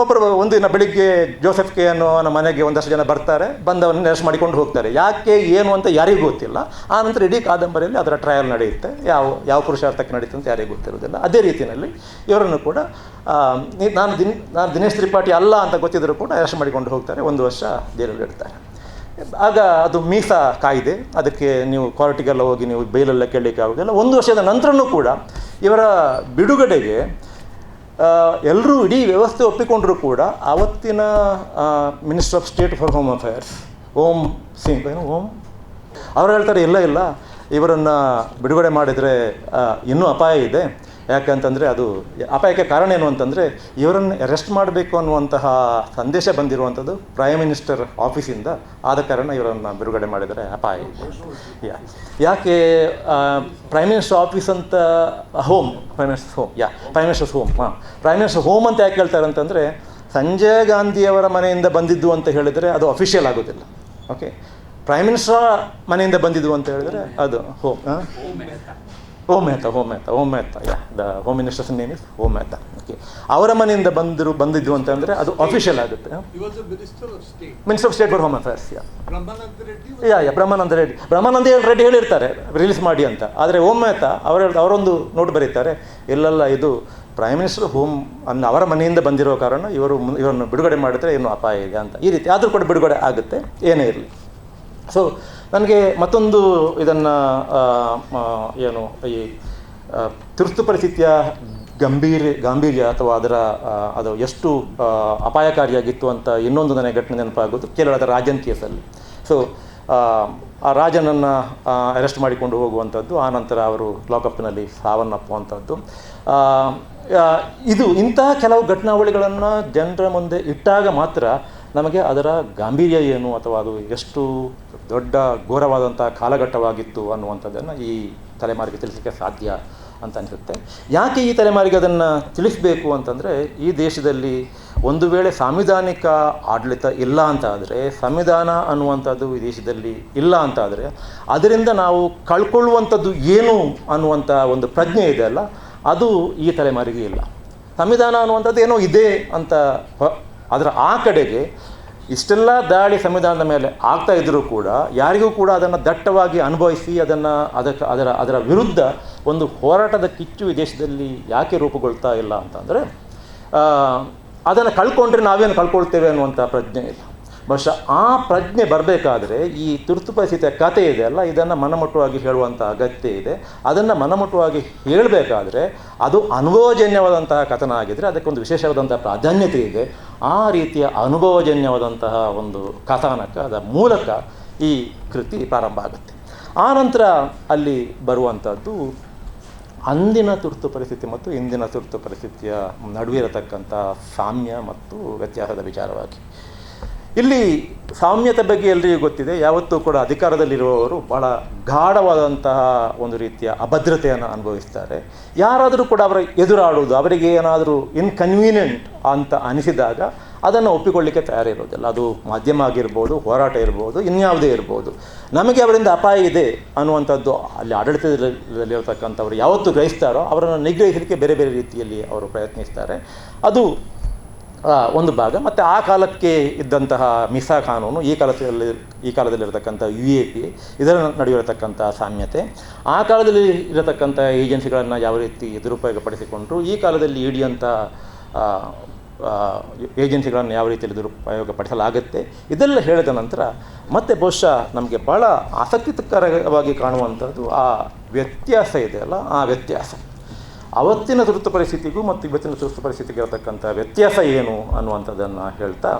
ಒಬ್ಬರು ಒಂದು ದಿನ ಬೆಳಿಗ್ಗೆ ಜೋಸೆಫ್ ಕೆ ಅನ್ನೋನ ಮನೆಗೆ ಒಂದಷ್ಟು ಜನ ಬರ್ತಾರೆ ಬಂದವನ್ನ ಅರೆಸ್ಟ್ ಮಾಡಿಕೊಂಡು ಹೋಗ್ತಾರೆ. ಯಾಕೆ, ಏನು ಅಂತ ಯಾರಿಗೂ ಗೊತ್ತಿಲ್ಲ. ಆ ನಂತರ ಇಡೀ ಕಾದಂಬರಿಯಲ್ಲಿ ಅದರ ಟ್ರಯಲ್ ನಡೆಯುತ್ತೆ. ಯಾವ ಯಾವ ಪುರುಷಾರ್ಥಕ್ಕೆ ನಡೀತು ಅಂತ ಯಾರಿಗೂ ಗೊತ್ತಿರೋದಿಲ್ಲ ಅದೇ ರೀತಿಯಲ್ಲಿ ಇವರನ್ನು ಕೂಡ ನಾನು ದಿನ, ನಾನು ದಿನೇಶ್ ತ್ರಿಪಾಠಿ ಅಲ್ಲ ಅಂತ ಗೊತ್ತಿದ್ದರೂ ಕೂಡ ಅರೆಸ್ಟ್ ಮಾಡಿಕೊಂಡು ಹೋಗ್ತಾರೆ. ಒಂದು ವರ್ಷ ಜೈಲಲ್ಲಿ ಇಡ್ತಾರೆ ಆಗ ಅದು ಮೀಸಾ ಕಾಯ್ದೆ. ಅದಕ್ಕೆ ನೀವು ಕೋರ್ಟಿಗೆಲ್ಲ ಹೋಗಿ ನೀವು ಬೈಲೆಲ್ಲ ಕೇಳಲಿಕ್ಕೆ ಆಗೋದಿಲ್ಲ. ಒಂದು ವರ್ಷದ ನಂತರನೂ ಕೂಡ ಇವರ ಬಿಡುಗಡೆಗೆ ಎಲ್ಲರೂ ಇಡೀ ವ್ಯವಸ್ಥೆ ಒಪ್ಪಿಕೊಂಡರೂ ಕೂಡ ಆವತ್ತಿನ minister of state for home affairs Om Singh ಏನು, ಓಂ? ಅವ್ರು ಹೇಳ್ತಾರೆ, ಇಲ್ಲ ಇಲ್ಲ, ಇವರನ್ನು ಬಿಡುಗಡೆ ಮಾಡಿದರೆ ಇನ್ನೂ ಅಪಾಯ ಇದೆ. ಯಾಕಂತಂದರೆ ಅದು ಅಪಾಯಕ್ಕೆ ಕಾರಣ ಏನು ಅಂತಂದರೆ ಇವರನ್ನು ಅರೆಸ್ಟ್ ಮಾಡಬೇಕು ಅನ್ನುವಂತಹ ಸಂದೇಶ ಬಂದಿರುವಂಥದ್ದು ಪ್ರೈಮ್ ಮಿನಿಸ್ಟರ್ ಆಫೀಸಿಂದ ಆದ ಕಾರಣ ಇವರನ್ನು ಬಿಡುಗಡೆ ಮಾಡಿದರೆ ಅಪಾಯ ಯಾ ಯಾಕೆ ಪ್ರೈಮ್ ಮಿನಿಸ್ಟರ್ ಆಫೀಸ್ ಅಂತ ಹೋಮ್ ಪ್ರೈಮ್ ಮಿನಿಸ್ಟರ್ ಹೋಮ್ ಯಾ ಪ್ರೈಮ್ ಮಿನಿಸ್ಟರ್ಸ್ ಹೋಮ್ ಹಾಂ. ಪ್ರೈಮ್ ಮಿನಿಸ್ಟರ್ ಹೋಮ್ ಅಂತ ಯಾಕೆ ಹೇಳ್ತಾರೆ ಅಂತಂದರೆ ಸಂಜಯ್ ಗಾಂಧಿಯವರ ಮನೆಯಿಂದ ಬಂದಿದ್ದು ಅಂತ ಹೇಳಿದರೆ ಅದು ಅಫಿಷಿಯಲ್ ಆಗೋದಿಲ್ಲ. ಓಕೆ ಪ್ರೈಮ್ ಮಿನಿಸ್ಟರ್ ಮನೆಯಿಂದ ಬಂದಿದ್ದು ಅಂತ ಹೇಳಿದರೆ ಅದು ಹೋಮ್ ಹಾಂ Om Mehta Om Mehta Mehta yeah the home minister's name is Om Mehta okay ಅವರ ಮನೆಯಿಂದ ಬಂದರು ಬಂದಿದ್ದು ಅಂತಂದರೆ ಅದು ಅಫಿಷಿಯಲ್ ಆಗುತ್ತೆ. Minister of state for home affairs yeah yeah yeah Brahmananda Reddy Brahmananda Reddy ಹೇಳಿರ್ತಾರೆ ರಿಲೀಸ್ ಮಾಡಿ ಅಂತ. ಆದರೆ ಓಂ ಮೆಹ್ತಾ ಅವರ ಅವರೊಂದು ನೋಟ್ ಬರೀತಾರೆ ಇಲ್ಲೆಲ್ಲ ಇದು ಪ್ರೈಮ್ ಮಿನಿಸ್ಟರ್ ಹೋಮ್ ಅನ್ನು ಅವರ ಮನೆಯಿಂದ ಬಂದಿರೋ ಕಾರಣ ಇವರು ಇವರನ್ನು ಬಿಡುಗಡೆ ಮಾಡಿದ್ರೆ ಏನು ಅಪಾಯ ಇದೆ ಅಂತ. ಈ ರೀತಿ ಆದರೂ ಕೂಡ ಬಿಡುಗಡೆ ಆಗುತ್ತೆ ಏನೇ ಇರಲಿ. ಸೊ ನನಗೆ ಮತ್ತೊಂದು ಇದನ್ನು ಏನು ಈ ಆ, ತುರ್ತು ಪರಿಸ್ಥಿತಿಯ ಗಂಭೀರ ಗಾಂಭೀರ್ಯ ಅಥವಾ ಅದರ ಅದು ಎಷ್ಟು ಅಪಾಯಕಾರಿಯಾಗಿತ್ತು ಅಂತ ಇನ್ನೊಂದು ನನಗೆ ಘಟನೆ ನೆನಪಾಗೋದು ಕೇರಳದ ರಾಜನ್ ಕೇಸಲ್ಲಿ. ಸೊ ಆ ರಾಜನನ್ನು ಅರೆಸ್ಟ್ ಮಾಡಿಕೊಂಡು ಹೋಗುವಂಥದ್ದು ಆನಂತರ ಅವರು ಲಾಕಪ್ನಲ್ಲಿ ಸಾವನ್ನಪ್ಪುವಂಥದ್ದು. ಆ, ಆ, ಇದು ಇಂತಹ ಕೆಲವು ಘಟನಾವಳಿಗಳನ್ನು ಜನರ ಮುಂದೆ ಇಟ್ಟಾಗ ಮಾತ್ರ ನಮಗೆ ಅದರ ಗಾಂಭೀರ್ಯ ಏನು ಅಥವಾ ಅದು ಎಷ್ಟು ದೊಡ್ಡ ಘೋರವಾದಂಥ ಕಾಲಘಟ್ಟವಾಗಿತ್ತು ಅನ್ನುವಂಥದ್ದನ್ನು ಈ ತಲೆಮಾರಿಗೆ ತಿಳಿಸಲಿಕ್ಕೆ ಸಾಧ್ಯ ಅಂತ ಅನಿಸುತ್ತೆ. ಯಾಕೆ ಈ ತಲೆಮಾರಿಗೆ ಅದನ್ನು ತಿಳಿಸಬೇಕು ಅಂತಂದರೆ, ಈ ದೇಶದಲ್ಲಿ ಒಂದು ವೇಳೆ ಸಾಂವಿಧಾನಿಕ ಆಡಳಿತ ಇಲ್ಲ ಅಂತ ಆದರೆ ಸಂವಿಧಾನ ಅನ್ನುವಂಥದ್ದು ಈ ದೇಶದಲ್ಲಿ ಇಲ್ಲ ಅಂತ ಆದರೆ ಅದರಿಂದ ನಾವು ಕಳ್ಕೊಳ್ಳುವಂಥದ್ದು ಏನು ಅನ್ನುವಂಥ ಒಂದು ಪ್ರಜ್ಞೆ ಇದೆ ಅಲ್ಲ, ಅದು ಈ ತಲೆಮಾರಿಗೆ ಇಲ್ಲ. ಸಂವಿಧಾನ ಅನ್ನುವಂಥದ್ದು ಏನೋ ಇದೆ ಅಂತ ಅದರ ಆ ಕಡೆಗೆ ಇಷ್ಟೆಲ್ಲ ದಾಳಿ ಸಂವಿಧಾನದ ಮೇಲೆ ಆಗ್ತಾ ಇದ್ದರೂ ಕೂಡ ಯಾರಿಗೂ ಕೂಡ ಅದನ್ನು ದಟ್ಟವಾಗಿ ಅನುಭವಿಸಿ ಅದನ್ನು ಅದಕ್ಕೆ ಅದರ ಅದರ ವಿರುದ್ಧ ಒಂದು ಹೋರಾಟದ ಕಿಚ್ಚು ಈ ದೇಶದಲ್ಲಿ ಯಾಕೆ ರೂಪುಗೊಳ್ತಾ ಇಲ್ಲ ಅಂತಂದರೆ ಅದನ್ನು ಕಳ್ಕೊಂಡ್ರೆ ನಾವೇನು ಕಳ್ಕೊಳ್ತೇವೆ ಅನ್ನುವಂಥ ಪ್ರಜ್ಞೆ ಇಲ್ಲ. ಬಹುಶಃ ಆ ಪ್ರಜ್ಞೆ ಬರಬೇಕಾದ್ರೆ ಈ ತುರ್ತು ಪರಿಸ್ಥಿತಿಯ ಕಥೆ ಇದೆ ಅಲ್ಲ? ಇದನ್ನು ಮನಮುಟ್ಟುವಾಗಿ ಹೇಳುವಂಥ ಅಗತ್ಯ ಇದೆ. ಅದನ್ನು ಮನಮುಟ್ಟುವಾಗಿ ಹೇಳಬೇಕಾದ್ರೆ ಅದು ಅನುಭವಜನ್ಯವಾದಂತಹ ಕಥನ ಆಗಿದ್ದರೆ ಅದಕ್ಕೊಂದು ವಿಶೇಷವಾದಂಥ ಪ್ರಾಧಾನ್ಯತೆ ಇದೆ. ಆ ರೀತಿಯ ಅನುಭವಜನ್ಯವಾದಂತಹ ಒಂದು ಕಥಾನಕದ ಮೂಲಕ ಈ ಕೃತಿ ಪ್ರಾರಂಭ ಆಗುತ್ತೆ. ಆ ನಂತರ ಅಲ್ಲಿ ಬರುವಂಥದ್ದು ಅಂದಿನ ತುರ್ತು ಪರಿಸ್ಥಿತಿ ಮತ್ತು ಇಂದಿನ ತುರ್ತು ಪರಿಸ್ಥಿತಿಯ ನಡುವೆ ಇರತಕ್ಕಂಥ ಸಾಮ್ಯ ಮತ್ತು ವ್ಯತ್ಯಾಸದ ವಿಚಾರವಾಗಿ. ಇಲ್ಲಿ ಸಾಮ್ಯತೆ ಬಗ್ಗೆ ಎಲ್ಲರಿಗೂ ಗೊತ್ತಿದೆ. ಯಾವತ್ತೂ ಕೂಡ ಅಧಿಕಾರದಲ್ಲಿರುವವರು ಬಹಳ ಗಾಢವಾದಂತಹ ಒಂದು ರೀತಿಯ ಅಭದ್ರತೆಯನ್ನು ಅನುಭವಿಸ್ತಾರೆ. ಯಾರಾದರೂ ಕೂಡ ಅವರ ಎದುರಾಡುವುದು, ಅವರಿಗೆ ಏನಾದರೂ ಇನ್ಕನ್ವೀನಿಯಂಟ್ ಅಂತ ಅನಿಸಿದಾಗ ಅದನ್ನು ಒಪ್ಪಿಕೊಳ್ಳಿಕ್ಕೆ ತಯಾರಿರೋದಿಲ್ಲ ಅದು ಮಾಧ್ಯಮ ಆಗಿರ್ಬೋದು, ಹೋರಾಟ ಇರ್ಬೋದು, ಇನ್ಯಾವುದೇ ಇರ್ಬೋದು. ನಮಗೆ ಅವರಿಂದ ಅಪಾಯ ಇದೆ ಅನ್ನುವಂಥದ್ದು ಅಲ್ಲಿ ಆಡಳಿತದಲ್ಲಿರತಕ್ಕಂಥವ್ರು ಯಾವತ್ತು ಗ್ರಹಿಸ್ತಾರೋ ಅವರನ್ನು ನಿಗ್ರಹಿಸಲಿಕ್ಕೆ ಬೇರೆ ಬೇರೆ ರೀತಿಯಲ್ಲಿ ಅವರು ಪ್ರಯತ್ನಿಸ್ತಾರೆ. ಅದು ಒಂದು ಭಾಗ. ಮತ್ತು ಆ ಕಾಲಕ್ಕೆ ಇದ್ದಂತಹ ಮಿಸಾ ಕಾನೂನು ಈ ಕಾಲದಲ್ಲಿ ಈ ಕಾಲದಲ್ಲಿರತಕ್ಕಂಥ ಯು ಎ ಪಿ ಇದರ ನಡುವೆ ಸಾಮ್ಯತೆ ಆ ಕಾಲದಲ್ಲಿ ಇರತಕ್ಕಂಥ ಏಜೆನ್ಸಿಗಳನ್ನು ಯಾವ ರೀತಿ ದುರುಪಯೋಗಪಡಿಸಿಕೊಂಡ್ರು ಈ ಕಾಲದಲ್ಲಿ ಆ, ಏಜೆನ್ಸಿಗಳನ್ನು ಯಾವ ರೀತಿಯಲ್ಲಿ ದುರುಪಯೋಗಪಡಿಸಲಾಗುತ್ತೆ ಇದೆಲ್ಲ ಹೇಳಿದ ನಂತರ ಮತ್ತೆ ಬಹುಶಃ ನಮಗೆ ಭಾಳ ಆಸಕ್ತಿಕರವಾಗಿ ಕಾಣುವಂಥದ್ದು ಆ ವ್ಯತ್ಯಾಸ ಇದೆಯಲ್ಲ ಆ ವ್ಯತ್ಯಾಸ. ಅವತ್ತಿನ ತುರ್ತು ಪರಿಸ್ಥಿತಿಗೂ ಮತ್ತು ಇವತ್ತಿನ ತುರ್ತು ಪರಿಸ್ಥಿತಿಗೆ ಇರತಕ್ಕಂಥ ವ್ಯತ್ಯಾಸ ಏನು ಅನ್ನುವಂಥದ್ದನ್ನು ಹೇಳ್ತಾ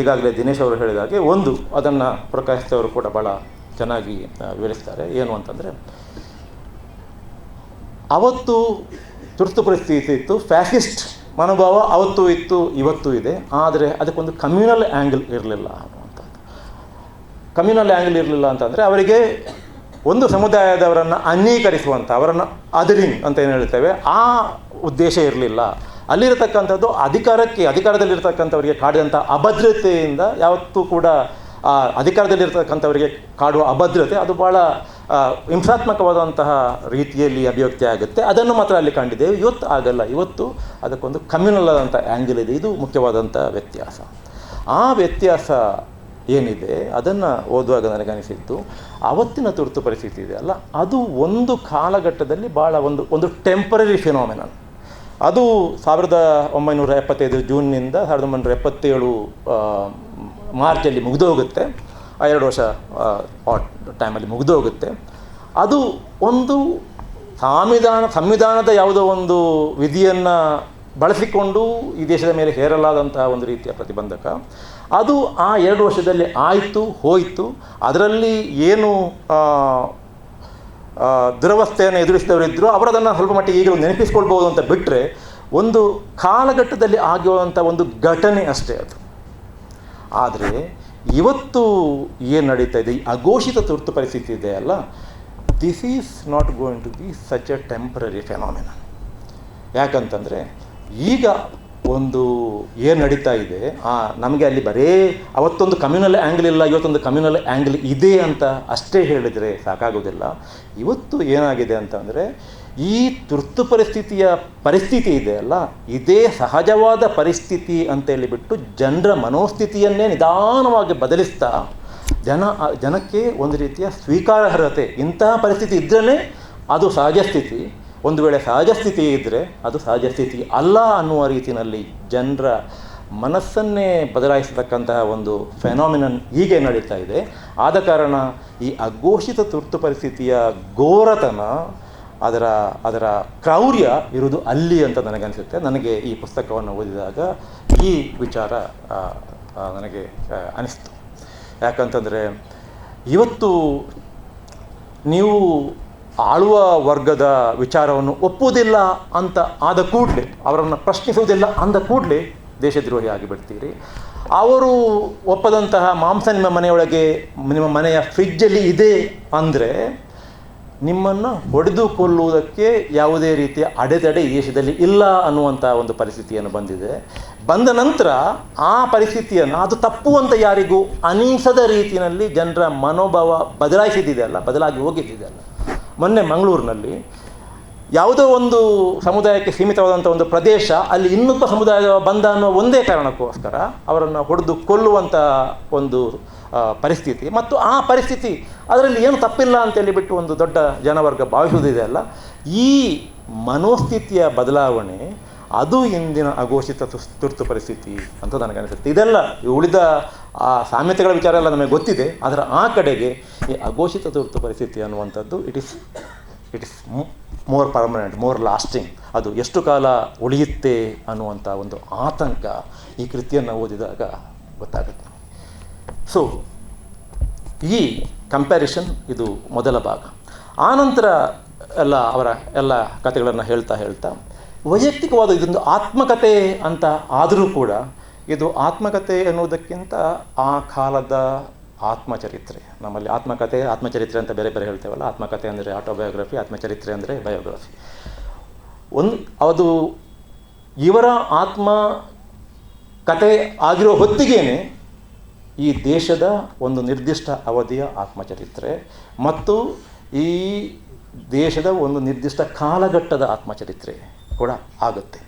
ಈಗಾಗಲೇ ದಿನೇಶ್ ಅವರು ಹೇಳಿದ ಹಾಗೆ ಒಂದು, ಅದನ್ನು ಪ್ರಕಾಶಿಸಿದವರು ಕೂಡ ಭಾಳ ಚೆನ್ನಾಗಿ ವಿವರಿಸ್ತಾರೆ. ಏನು ಅಂತಂದರೆ, ಅವತ್ತು ತುರ್ತು ಪರಿಸ್ಥಿತಿ ಇತ್ತು, ಫ್ಯಾಸಿಸ್ಟ್ ಮನೋಭಾವ ಅವತ್ತು ಇತ್ತು, ಇವತ್ತು ಇದೆ. ಆದರೆ ಅದಕ್ಕೊಂದು ಕಮ್ಯುನಲ್ ಆ್ಯಂಗಲ್ ಇರಲಿಲ್ಲ ಅನ್ನುವಂಥದ್ದು. ಕಮ್ಯುನಲ್ ಆ್ಯಂಗಲ್ ಇರಲಿಲ್ಲ ಅಂತಂದರೆ ಅವರಿಗೆ ಒಂದು ಸಮುದಾಯದವರನ್ನು ಅಂಗೀಕರಿಸುವಂಥ ಅವರನ್ನು ಅದರಿಂಗ್ ಅಂತ ಏನು ಹೇಳ್ತೇವೆ, ಆ ಉದ್ದೇಶ ಇರಲಿಲ್ಲ. ಅಲ್ಲಿರತಕ್ಕಂಥದ್ದು ಅಧಿಕಾರಕ್ಕೆ, ಅಧಿಕಾರದಲ್ಲಿರ್ತಕ್ಕಂಥವರಿಗೆ ಕಾಡಿದಂಥ ಅಭದ್ರತೆಯಿಂದ ಯಾವತ್ತೂ ಕೂಡ, ಆ ಅಧಿಕಾರದಲ್ಲಿರ್ತಕ್ಕಂಥವರಿಗೆ ಕಾಡುವ ಅಭದ್ರತೆ ಅದು ಭಾಳ ಹಿಂಸಾತ್ಮಕವಾದಂತಹ ರೀತಿಯಲ್ಲಿ ಅಭಿವ್ಯಕ್ತಿ ಆಗುತ್ತೆ. ಅದನ್ನು ಮಾತ್ರ ಅಲ್ಲಿ ಕಂಡಿದ್ದೇವೆ. ಇವತ್ತು ಆಗಲ್ಲ. ಇವತ್ತು ಅದಕ್ಕೊಂದು ಕಮ್ಯುನಲ್ ಆದಂಥ ಆ್ಯಂಗಲ್ ಇದೆ. ಇದು ಮುಖ್ಯವಾದಂಥ ವ್ಯತ್ಯಾಸ. ಆ ವ್ಯತ್ಯಾಸ ಏನಿದೆ, ಅದನ್ನು ಓದುವಾಗ ನನಗನಿಸಿದ್ದು ಅವತ್ತಿನ ತುರ್ತು ಪರಿಸ್ಥಿತಿ ಇದೆ ಅಲ್ಲ? ಅದು ಒಂದು ಕಾಲಘಟ್ಟದಲ್ಲಿ ಭಾಳ ಒಂದು ಒಂದು ಟೆಂಪರರಿ ಫಿನಾಮಿನನ್ ಅದು ಸಾವಿರದ ಒಂಬೈನೂರ ಎಪ್ಪತ್ತೈದು ಜೂನ್ನಿಂದ ಸಾವಿರದ ಒಂಬೈನೂರ ಎಪ್ಪತ್ತೇಳು ಮಾರ್ಚಲ್ಲಿ ಮುಗಿದೋಗುತ್ತೆ. ಆ ಎರಡು ವರ್ಷ ಟೈಮಲ್ಲಿ ಮುಗಿದೋಗುತ್ತೆ. ಅದು ಒಂದು ಸಂವಿಧಾನ ಸಂವಿಧಾನದ ಯಾವುದೋ ಒಂದು ವಿಧಿಯನ್ನು ಬಳಸಿಕೊಂಡು ಈ ದೇಶದ ಮೇಲೆ ಹೇರಲಾದಂತಹ ಒಂದು ರೀತಿಯ ಪ್ರತಿಬಂಧಕ. ಅದು ಆ ಎರಡು ವರ್ಷದಲ್ಲಿ ಆಯಿತು, ಹೋಯಿತು. ಅದರಲ್ಲಿ ಏನು ದುರವಸ್ಥೆಯನ್ನು ಎದುರಿಸಿದವರಿದ್ದರೂ ಅವರು ಅವರದನ್ನು ಸ್ವಲ್ಪ ಮಟ್ಟಿಗೆ ಈಗಲೂ ನೆನಪಿಸ್ಕೊಳ್ಬೋದು ಅಂತ ಬಿಟ್ಟರೆ ಒಂದು ಕಾಲಘಟ್ಟದಲ್ಲಿ ಆಗಿರುವಂಥ ಒಂದು ಘಟನೆ ಅಷ್ಟೇ ಅದು. ಆದರೆ, ಇವತ್ತು ಏನು ನಡೀತಾ ಇದೆ, ಈ ಅಘೋಷಿತ ತುರ್ತು ಪರಿಸ್ಥಿತಿ ಇದೆ ಅಲ್ಲ? This is not going to be such a temporary phenomena ಯಾಕಂತಂದರೆ ಈಗ ಒಂದು ಏನು ನಡೀತಾ ಇದೆ, ಆ, ನಮಗೆ ಅಲ್ಲಿ ಬರೇ ಅವತ್ತೊಂದು ಕಮ್ಯುನಲ್ ಆ್ಯಂಗಲ್ ಇಲ್ಲ, ಇವತ್ತೊಂದು ಕಮ್ಯುನಲ್ ಆ್ಯಂಗಲ್ ಇದೆ ಅಂತ ಅಷ್ಟೇ ಹೇಳಿದರೆ ಸಾಕಾಗೋದಿಲ್ಲ. ಇವತ್ತು ಏನಾಗಿದೆ ಅಂತಂದರೆ ಈ ತುರ್ತು ಪರಿಸ್ಥಿತಿಯ ಪರಿಸ್ಥಿತಿ ಇದೆ ಅಲ್ಲ, ಇದೇ ಸಹಜವಾದ ಪರಿಸ್ಥಿತಿ ಅಂತ ಹೇಳಿಬಿಟ್ಟು ಜನರ ಮನೋಸ್ಥಿತಿಯನ್ನೇ ನಿಧಾನವಾಗಿ ಬದಲಿಸ್ತಾ, ಜನ, ಜನಕ್ಕೆ ಒಂದು ರೀತಿಯ ಸ್ವೀಕಾರಾರ್ಹತೆ ಇಂತಹ ಪರಿಸ್ಥಿತಿ ಇದ್ರೇ ಅದು ಸಹಜ ಸ್ಥಿತಿ. ಒಂದು ವೇಳೆ ಸಹಜ ಸ್ಥಿತಿ ಇದ್ದರೆ ಅದು ಸಹಜ ಸ್ಥಿತಿ ಅಲ್ಲ ಅನ್ನುವ ರೀತಿಯಲ್ಲಿ ಜನರ ಮನಸ್ಸನ್ನೇ ಬದಲಾಯಿಸತಕ್ಕಂತಹ ಒಂದು ಫೆನಾಮಿನನ್ ಹೀಗೆ ನಡೀತಾ ಇದೆ. ಆದ ಕಾರಣ ಈ ಅಘೋಷಿತ ತುರ್ತು ಪರಿಸ್ಥಿತಿಯ ಘೋರತನ ಅದರ ಅದರ ಕ್ರೌರ್ಯ ಇರುವುದು ಅಲ್ಲಿ ಅಂತ ನನಗನ್ಸುತ್ತೆ. ನನಗೆ ಈ ಪುಸ್ತಕವನ್ನು ಓದಿದಾಗ ಈ ವಿಚಾರ ನನಗೆ ಅನಿಸ್ತು. ಯಾಕಂತಂದರೆ ಇವತ್ತು ನೀವು ಆಳುವ ವರ್ಗದ ವಿಚಾರವನ್ನು ಒಪ್ಪುವುದಿಲ್ಲ ಅಂತ ಆದ ಕೂಡಲೇ, ಅವರನ್ನು ಪ್ರಶ್ನಿಸುವುದಿಲ್ಲ ಅಂದ ಕೂಡಲೇ ದೇಶದ್ರೋಹಿ ಆಗಿಬಿಡ್ತೀರಿ. ಅವರು ಒಪ್ಪದಂತಹ ಮಾಂಸ ನಿಮ್ಮ ಮನೆಯೊಳಗೆ, ನಿಮ್ಮ ಮನೆಯ ಫ್ರಿಜ್ಜಲ್ಲಿ ಇದೆ ಅಂದರೆ ನಿಮ್ಮನ್ನು ಹೊಡೆದು ಕೊಲ್ಲುವುದಕ್ಕೆ ಯಾವುದೇ ರೀತಿಯ ಅಡೆತಡೆ ದೇಶದಲ್ಲಿ ಇಲ್ಲ ಅನ್ನುವಂಥ ಒಂದು ಪರಿಸ್ಥಿತಿಯನ್ನು ಬಂದಿದೆ. ಬಂದ ನಂತರ ಆ ಪರಿಸ್ಥಿತಿಯನ್ನು, ಅದು ತಪ್ಪು ಅಂತ ಯಾರಿಗೂ ಅನಿಸದ ರೀತಿಯಲ್ಲಿ ಜನರ ಮನೋಭಾವ ಬದಲಾಯಿಸಿದ್ದಿದೆ ಅಲ್ಲ, ಬದಲಾಗಿ ಹೋಗಿದ್ದಿದೆ ಅಲ್ಲ. ಮೊನ್ನೆ ಮಂಗಳೂರಿನಲ್ಲಿ ಯಾವುದೋ ಒಂದು ಸಮುದಾಯಕ್ಕೆ ಸೀಮಿತವಾದಂಥ ಒಂದು ಪ್ರದೇಶ, ಅಲ್ಲಿ ಇನ್ನೊಬ್ಬ ಸಮುದಾಯದ ಬಂದ ಅನ್ನೋ ಒಂದೇ ಕಾರಣಕ್ಕೋಸ್ಕರ ಅವರನ್ನು ಹೊಡೆದು ಕೊಲ್ಲುವಂಥ ಒಂದು ಪರಿಸ್ಥಿತಿ. ಮತ್ತು ಆ ಪರಿಸ್ಥಿತಿ ಅದರಲ್ಲಿ ಏನು ತಪ್ಪಿಲ್ಲ ಅಂತೇಳಿ ಬಿಟ್ಟು ಒಂದು ದೊಡ್ಡ ಜನವರ್ಗ ಭಾವಿಸುವುದಿದೆ ಅಲ್ಲ. ಈ ಮನೋಸ್ಥಿತಿಯ ಬದಲಾವಣೆ ಅದು ಇಂದಿನ ಅಘೋಷಿತ ತುರ್ತು ಪರಿಸ್ಥಿತಿ ಅಂತ ನನಗನ್ನಿಸುತ್ತೆ. ಇದೆಲ್ಲ ಉಳಿದ ಆ ಸಾಮ್ಯತೆಗಳ ವಿಚಾರ ಎಲ್ಲ ನಮಗೆ ಗೊತ್ತಿದೆ ಅದರ ಆ ಕಡೆಗೆ ಈ ಅಘೋಷಿತ ತುರ್ತು ಪರಿಸ್ಥಿತಿ ಅನ್ನುವಂಥದ್ದು it is it is more permanent more lasting ಅದು ಎಷ್ಟು ಕಾಲ ಉಳಿಯುತ್ತೆ ಅನ್ನುವಂಥ ಒಂದು ಆತಂಕ ಈ ಕೃತಿಯನ್ನು ಓದಿದಾಗ ಗೊತ್ತಾಗುತ್ತೆ. ಸೊ ಈ ಕಂಪ್ಯಾರಿಷನ್ ಇದು ಮೊದಲ ಭಾಗ. ಆನಂತರ ಎಲ್ಲ ಅವರ ಎಲ್ಲ ಕಥೆಗಳನ್ನು ಹೇಳ್ತಾ ಹೇಳ್ತಾ ವೈಯಕ್ತಿಕವಾದ ಇದೊಂದು ಆತ್ಮಕಥೆ ಅಂತ ಆದರೂ ಕೂಡ ಇದು ಆತ್ಮಕಥೆ ಎನ್ನುವುದಕ್ಕಿಂತ ಆ ಕಾಲದ ಆತ್ಮಚರಿತ್ರೆ. ನಮ್ಮಲ್ಲಿ ಆತ್ಮಕಥೆ ಆತ್ಮಚರಿತ್ರೆ ಅಂತ ಬೇರೆ ಬೇರೆ ಹೇಳ್ತೇವಲ್ಲ. ಆತ್ಮಕಥೆ ಅಂದರೆ ಆಟೋಬಯೋಗ್ರಫಿ, ಆತ್ಮಚರಿತ್ರೆ ಅಂದರೆ ಬಯೋಗ್ರಫಿ. ಒಂದು, ಅದು ಇವರ ಆತ್ಮ ಕತೆ ಆಗಿರೋ ಹೊತ್ತಿಗೇನೆ ಈ ದೇಶದ ಒಂದು ನಿರ್ದಿಷ್ಟ ಅವಧಿಯ ಆತ್ಮಚರಿತ್ರೆ ಮತ್ತು ಈ ದೇಶದ ಒಂದು ನಿರ್ದಿಷ್ಟ ಕಾಲಘಟ್ಟದ ಆತ್ಮಚರಿತ್ರೆ ಕೂಡ ಆಗುತ್ತೆ.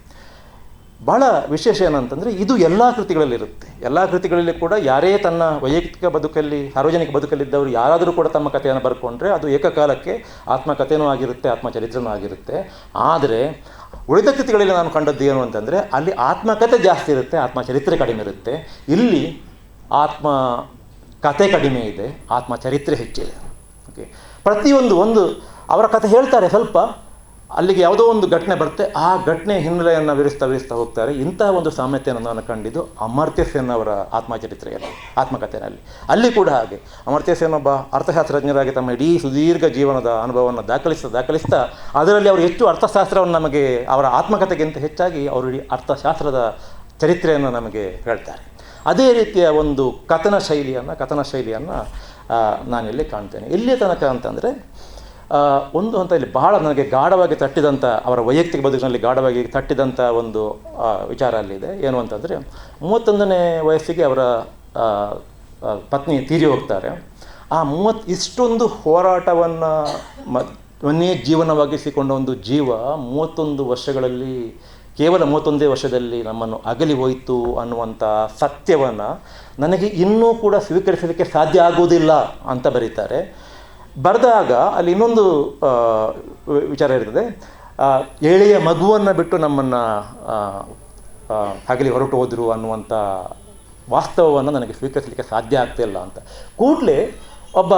ಭಾಳ ವಿಶೇಷ ಏನಂತಂದರೆ ಇದು ಎಲ್ಲ ಕೃತಿಗಳಲ್ಲಿರುತ್ತೆ. ಎಲ್ಲ ಕೃತಿಗಳಲ್ಲಿ ಕೂಡ ಯಾರೇ ತನ್ನ ವೈಯಕ್ತಿಕ ಬದುಕಲ್ಲಿ, ಸಾರ್ವಜನಿಕ ಬದುಕಲ್ಲಿದ್ದವರು ಯಾರಾದರೂ ಕೂಡ ತಮ್ಮ ಕಥೆಯನ್ನು ಬರ್ಕೊಂಡ್ರೆ ಅದು ಏಕಕಾಲಕ್ಕೆ ಆತ್ಮಕಥೆನೂ ಆಗಿರುತ್ತೆ, ಆತ್ಮಚರಿತ್ರನೂ ಆಗಿರುತ್ತೆ. ಆದರೆ ಉಳಿದ ಕೃತಿಗಳಲ್ಲಿ ನಾನು ಕಂಡದ್ದು ಏನು ಅಂತಂದರೆ ಅಲ್ಲಿ ಆತ್ಮಕಥೆ ಜಾಸ್ತಿ ಇರುತ್ತೆ, ಆತ್ಮಚರಿತ್ರೆ ಕಡಿಮೆ ಇರುತ್ತೆ. ಇಲ್ಲಿ ಆತ್ಮ ಕತೆ ಕಡಿಮೆ ಇದೆ, ಆತ್ಮಚರಿತ್ರೆ ಹೆಚ್ಚಿದೆ. ಓಕೆ ಪ್ರತಿಯೊಂದು ಒಂದು, ಅವರ ಕಥೆ ಹೇಳ್ತಾರೆ ಸ್ವಲ್ಪ ಅಲ್ಲಿಗೆ ಯಾವುದೋ ಒಂದು ಘಟನೆ ಬರುತ್ತೆ. ಆ ಘಟನೆ ಹಿನ್ನೆಲೆಯನ್ನು ವಿರಿಸ್ತಾ ವಿರಿಸ್ತಾ ಹೋಗ್ತಾರೆ. ಇಂತಹ ಒಂದು ಸಾಮ್ಯತೆಯನ್ನು ನಾನು ಕಂಡಿದ್ದು ಅಮರ್ತ್ಯ ಸೇನ್ ಅವರ ಆತ್ಮಚರಿತ್ರೆಯಲ್ಲಿ, ಆತ್ಮಕಥೆಯಲ್ಲಿ. ಅಲ್ಲಿ ಕೂಡ ಹಾಗೆ. ಅಮರ್ತ್ಯ ಸೇನ್ ಒಬ್ಬ ಅರ್ಥಶಾಸ್ತ್ರಜ್ಞರಾಗಿ ತಮ್ಮ ಇಡೀ ಸುದೀರ್ಘ ಜೀವನದ ಅನುಭವವನ್ನು ದಾಖಲಿಸ್ತಾ ದಾಖಲಿಸ್ತಾ, ಅದರಲ್ಲಿ ಅವರು ಹೆಚ್ಚು ಅರ್ಥಶಾಸ್ತ್ರವನ್ನು ನಮಗೆ, ಅವರ ಆತ್ಮಕಥೆಗಿಂತ ಹೆಚ್ಚಾಗಿ ಅವರು ಇಡೀ ಅರ್ಥಶಾಸ್ತ್ರದ ಚರಿತ್ರೆಯನ್ನು ನಮಗೆ ಹೇಳ್ತಾರೆ. ಅದೇ ರೀತಿಯ ಒಂದು ಕಥನ ಶೈಲಿಯನ್ನು ಕಥನ ಶೈಲಿಯನ್ನು ನಾನಿಲ್ಲಿ ಕಾಣ್ತೇನೆ. ಇಲ್ಲಿಯ ತನಕ ಅಂತಂದರೆ ಒಂದು ಅಂತ ಇಲ್ಲಿ ಬಹಳ ನನಗೆ ಗಾಢವಾಗಿ ತಟ್ಟಿದಂಥ ಅವರ ವೈಯಕ್ತಿಕ ಬದುಕಿನಲ್ಲಿ ಗಾಢವಾಗಿ ತಟ್ಟಿದಂಥ ಒಂದು ವಿಚಾರ ಅಲ್ಲಿದೆ. ಏನು ಅಂತಂದರೆ, ಮೂವತ್ತೊಂದನೇ ವಯಸ್ಸಿಗೆ ಅವರ ಪತ್ನಿ ತೀರಿ ಹೋಗ್ತಾರೆ. ಆ ಮೂವತ್ತು ಇಷ್ಟೊಂದು ಹೋರಾಟವನ್ನು ಮನೆಯ ಜೀವನವಾಗಿಸಿಕೊಂಡ ಒಂದು ಜೀವ ಮೂವತ್ತೊಂದು ವರ್ಷಗಳಲ್ಲಿ, ಕೇವಲ ಮೂವತ್ತೊಂದೇ ವರ್ಷದಲ್ಲಿ ನಮ್ಮನ್ನು ಅಗಲಿ ಹೋಯಿತು ಅನ್ನುವಂಥ ಸತ್ಯವನ್ನು ನನಗೆ ಇನ್ನೂ ಕೂಡ ಸ್ವೀಕರಿಸಲಿಕ್ಕೆ ಸಾಧ್ಯ ಆಗುವುದಿಲ್ಲ ಅಂತ ಬರೀತಾರೆ. ಬರೆದಾಗ ಅಲ್ಲಿ ಇನ್ನೊಂದು ವಿಚಾರ ಇರ್ತದೆ. ಆ, ಎಳೆಯ ಮಗುವನ್ನು ಬಿಟ್ಟು ನಮ್ಮನ್ನು ಹಗಲಿ ಹೊರಟು ಹೋದರು ಅನ್ನುವಂಥ ವಾಸ್ತವವನ್ನು ನನಗೆ ಸ್ವೀಕರಿಸಲಿಕ್ಕೆ ಸಾಧ್ಯ ಆಗ್ತಿಲ್ಲ ಅಂತ. ಕೂಡಲೇ ಒಬ್ಬ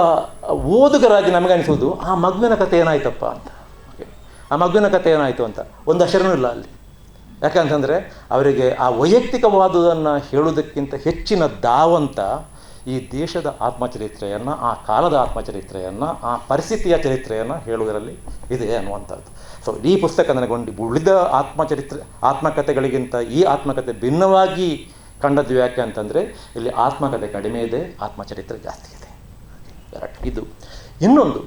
ಓದುಗರಾಗಿ ನಮಗನಿಸೋದು ಆ ಮಗುವಿನ ಕಥೆ ಏನಾಯ್ತಪ್ಪ? ಅಂತ. ಆ ಮಗುವಿನ ಕಥೆ ಏನಾಯಿತು? ಅಂತ. ಒಂದು ಅಕ್ಷರನೂ ಇಲ್ಲ ಅಲ್ಲಿ. ಯಾಕಂತಂದರೆ ಅವರಿಗೆ ಆ ವೈಯಕ್ತಿಕವಾದುದನ್ನು ಹೇಳುವುದಕ್ಕಿಂತ ಹೆಚ್ಚಿನ ದಾವಂತ ಈ ದೇಶದ ಆತ್ಮಚರಿತ್ರೆಯನ್ನು, ಆ ಕಾಲದ ಆತ್ಮಚರಿತ್ರೆಯನ್ನು, ಆ ಪರಿಸ್ಥಿತಿಯ ಚರಿತ್ರೆಯನ್ನು ಹೇಳುವುದರಲ್ಲಿ ಇದೆ ಅನ್ನುವಂಥದ್ದು. ಸೊ ಈ ಪುಸ್ತಕ ನನಗೊಂಡು ಉಳಿದ ಆತ್ಮಚರಿತ್ರೆ, ಆತ್ಮಕಥೆಗಳಿಗಿಂತ ಈ ಆತ್ಮಕಥೆ ಭಿನ್ನವಾಗಿ ಕಂಡದ್ದು ಯಾಕೆ ಅಂತಂದರೆ, ಇಲ್ಲಿ ಆತ್ಮಕಥೆ ಕಡಿಮೆ ಇದೆ, ಆತ್ಮಚರಿತ್ರೆ ಜಾಸ್ತಿ ಇದೆ. ಇದು. ಇನ್ನೊಂದು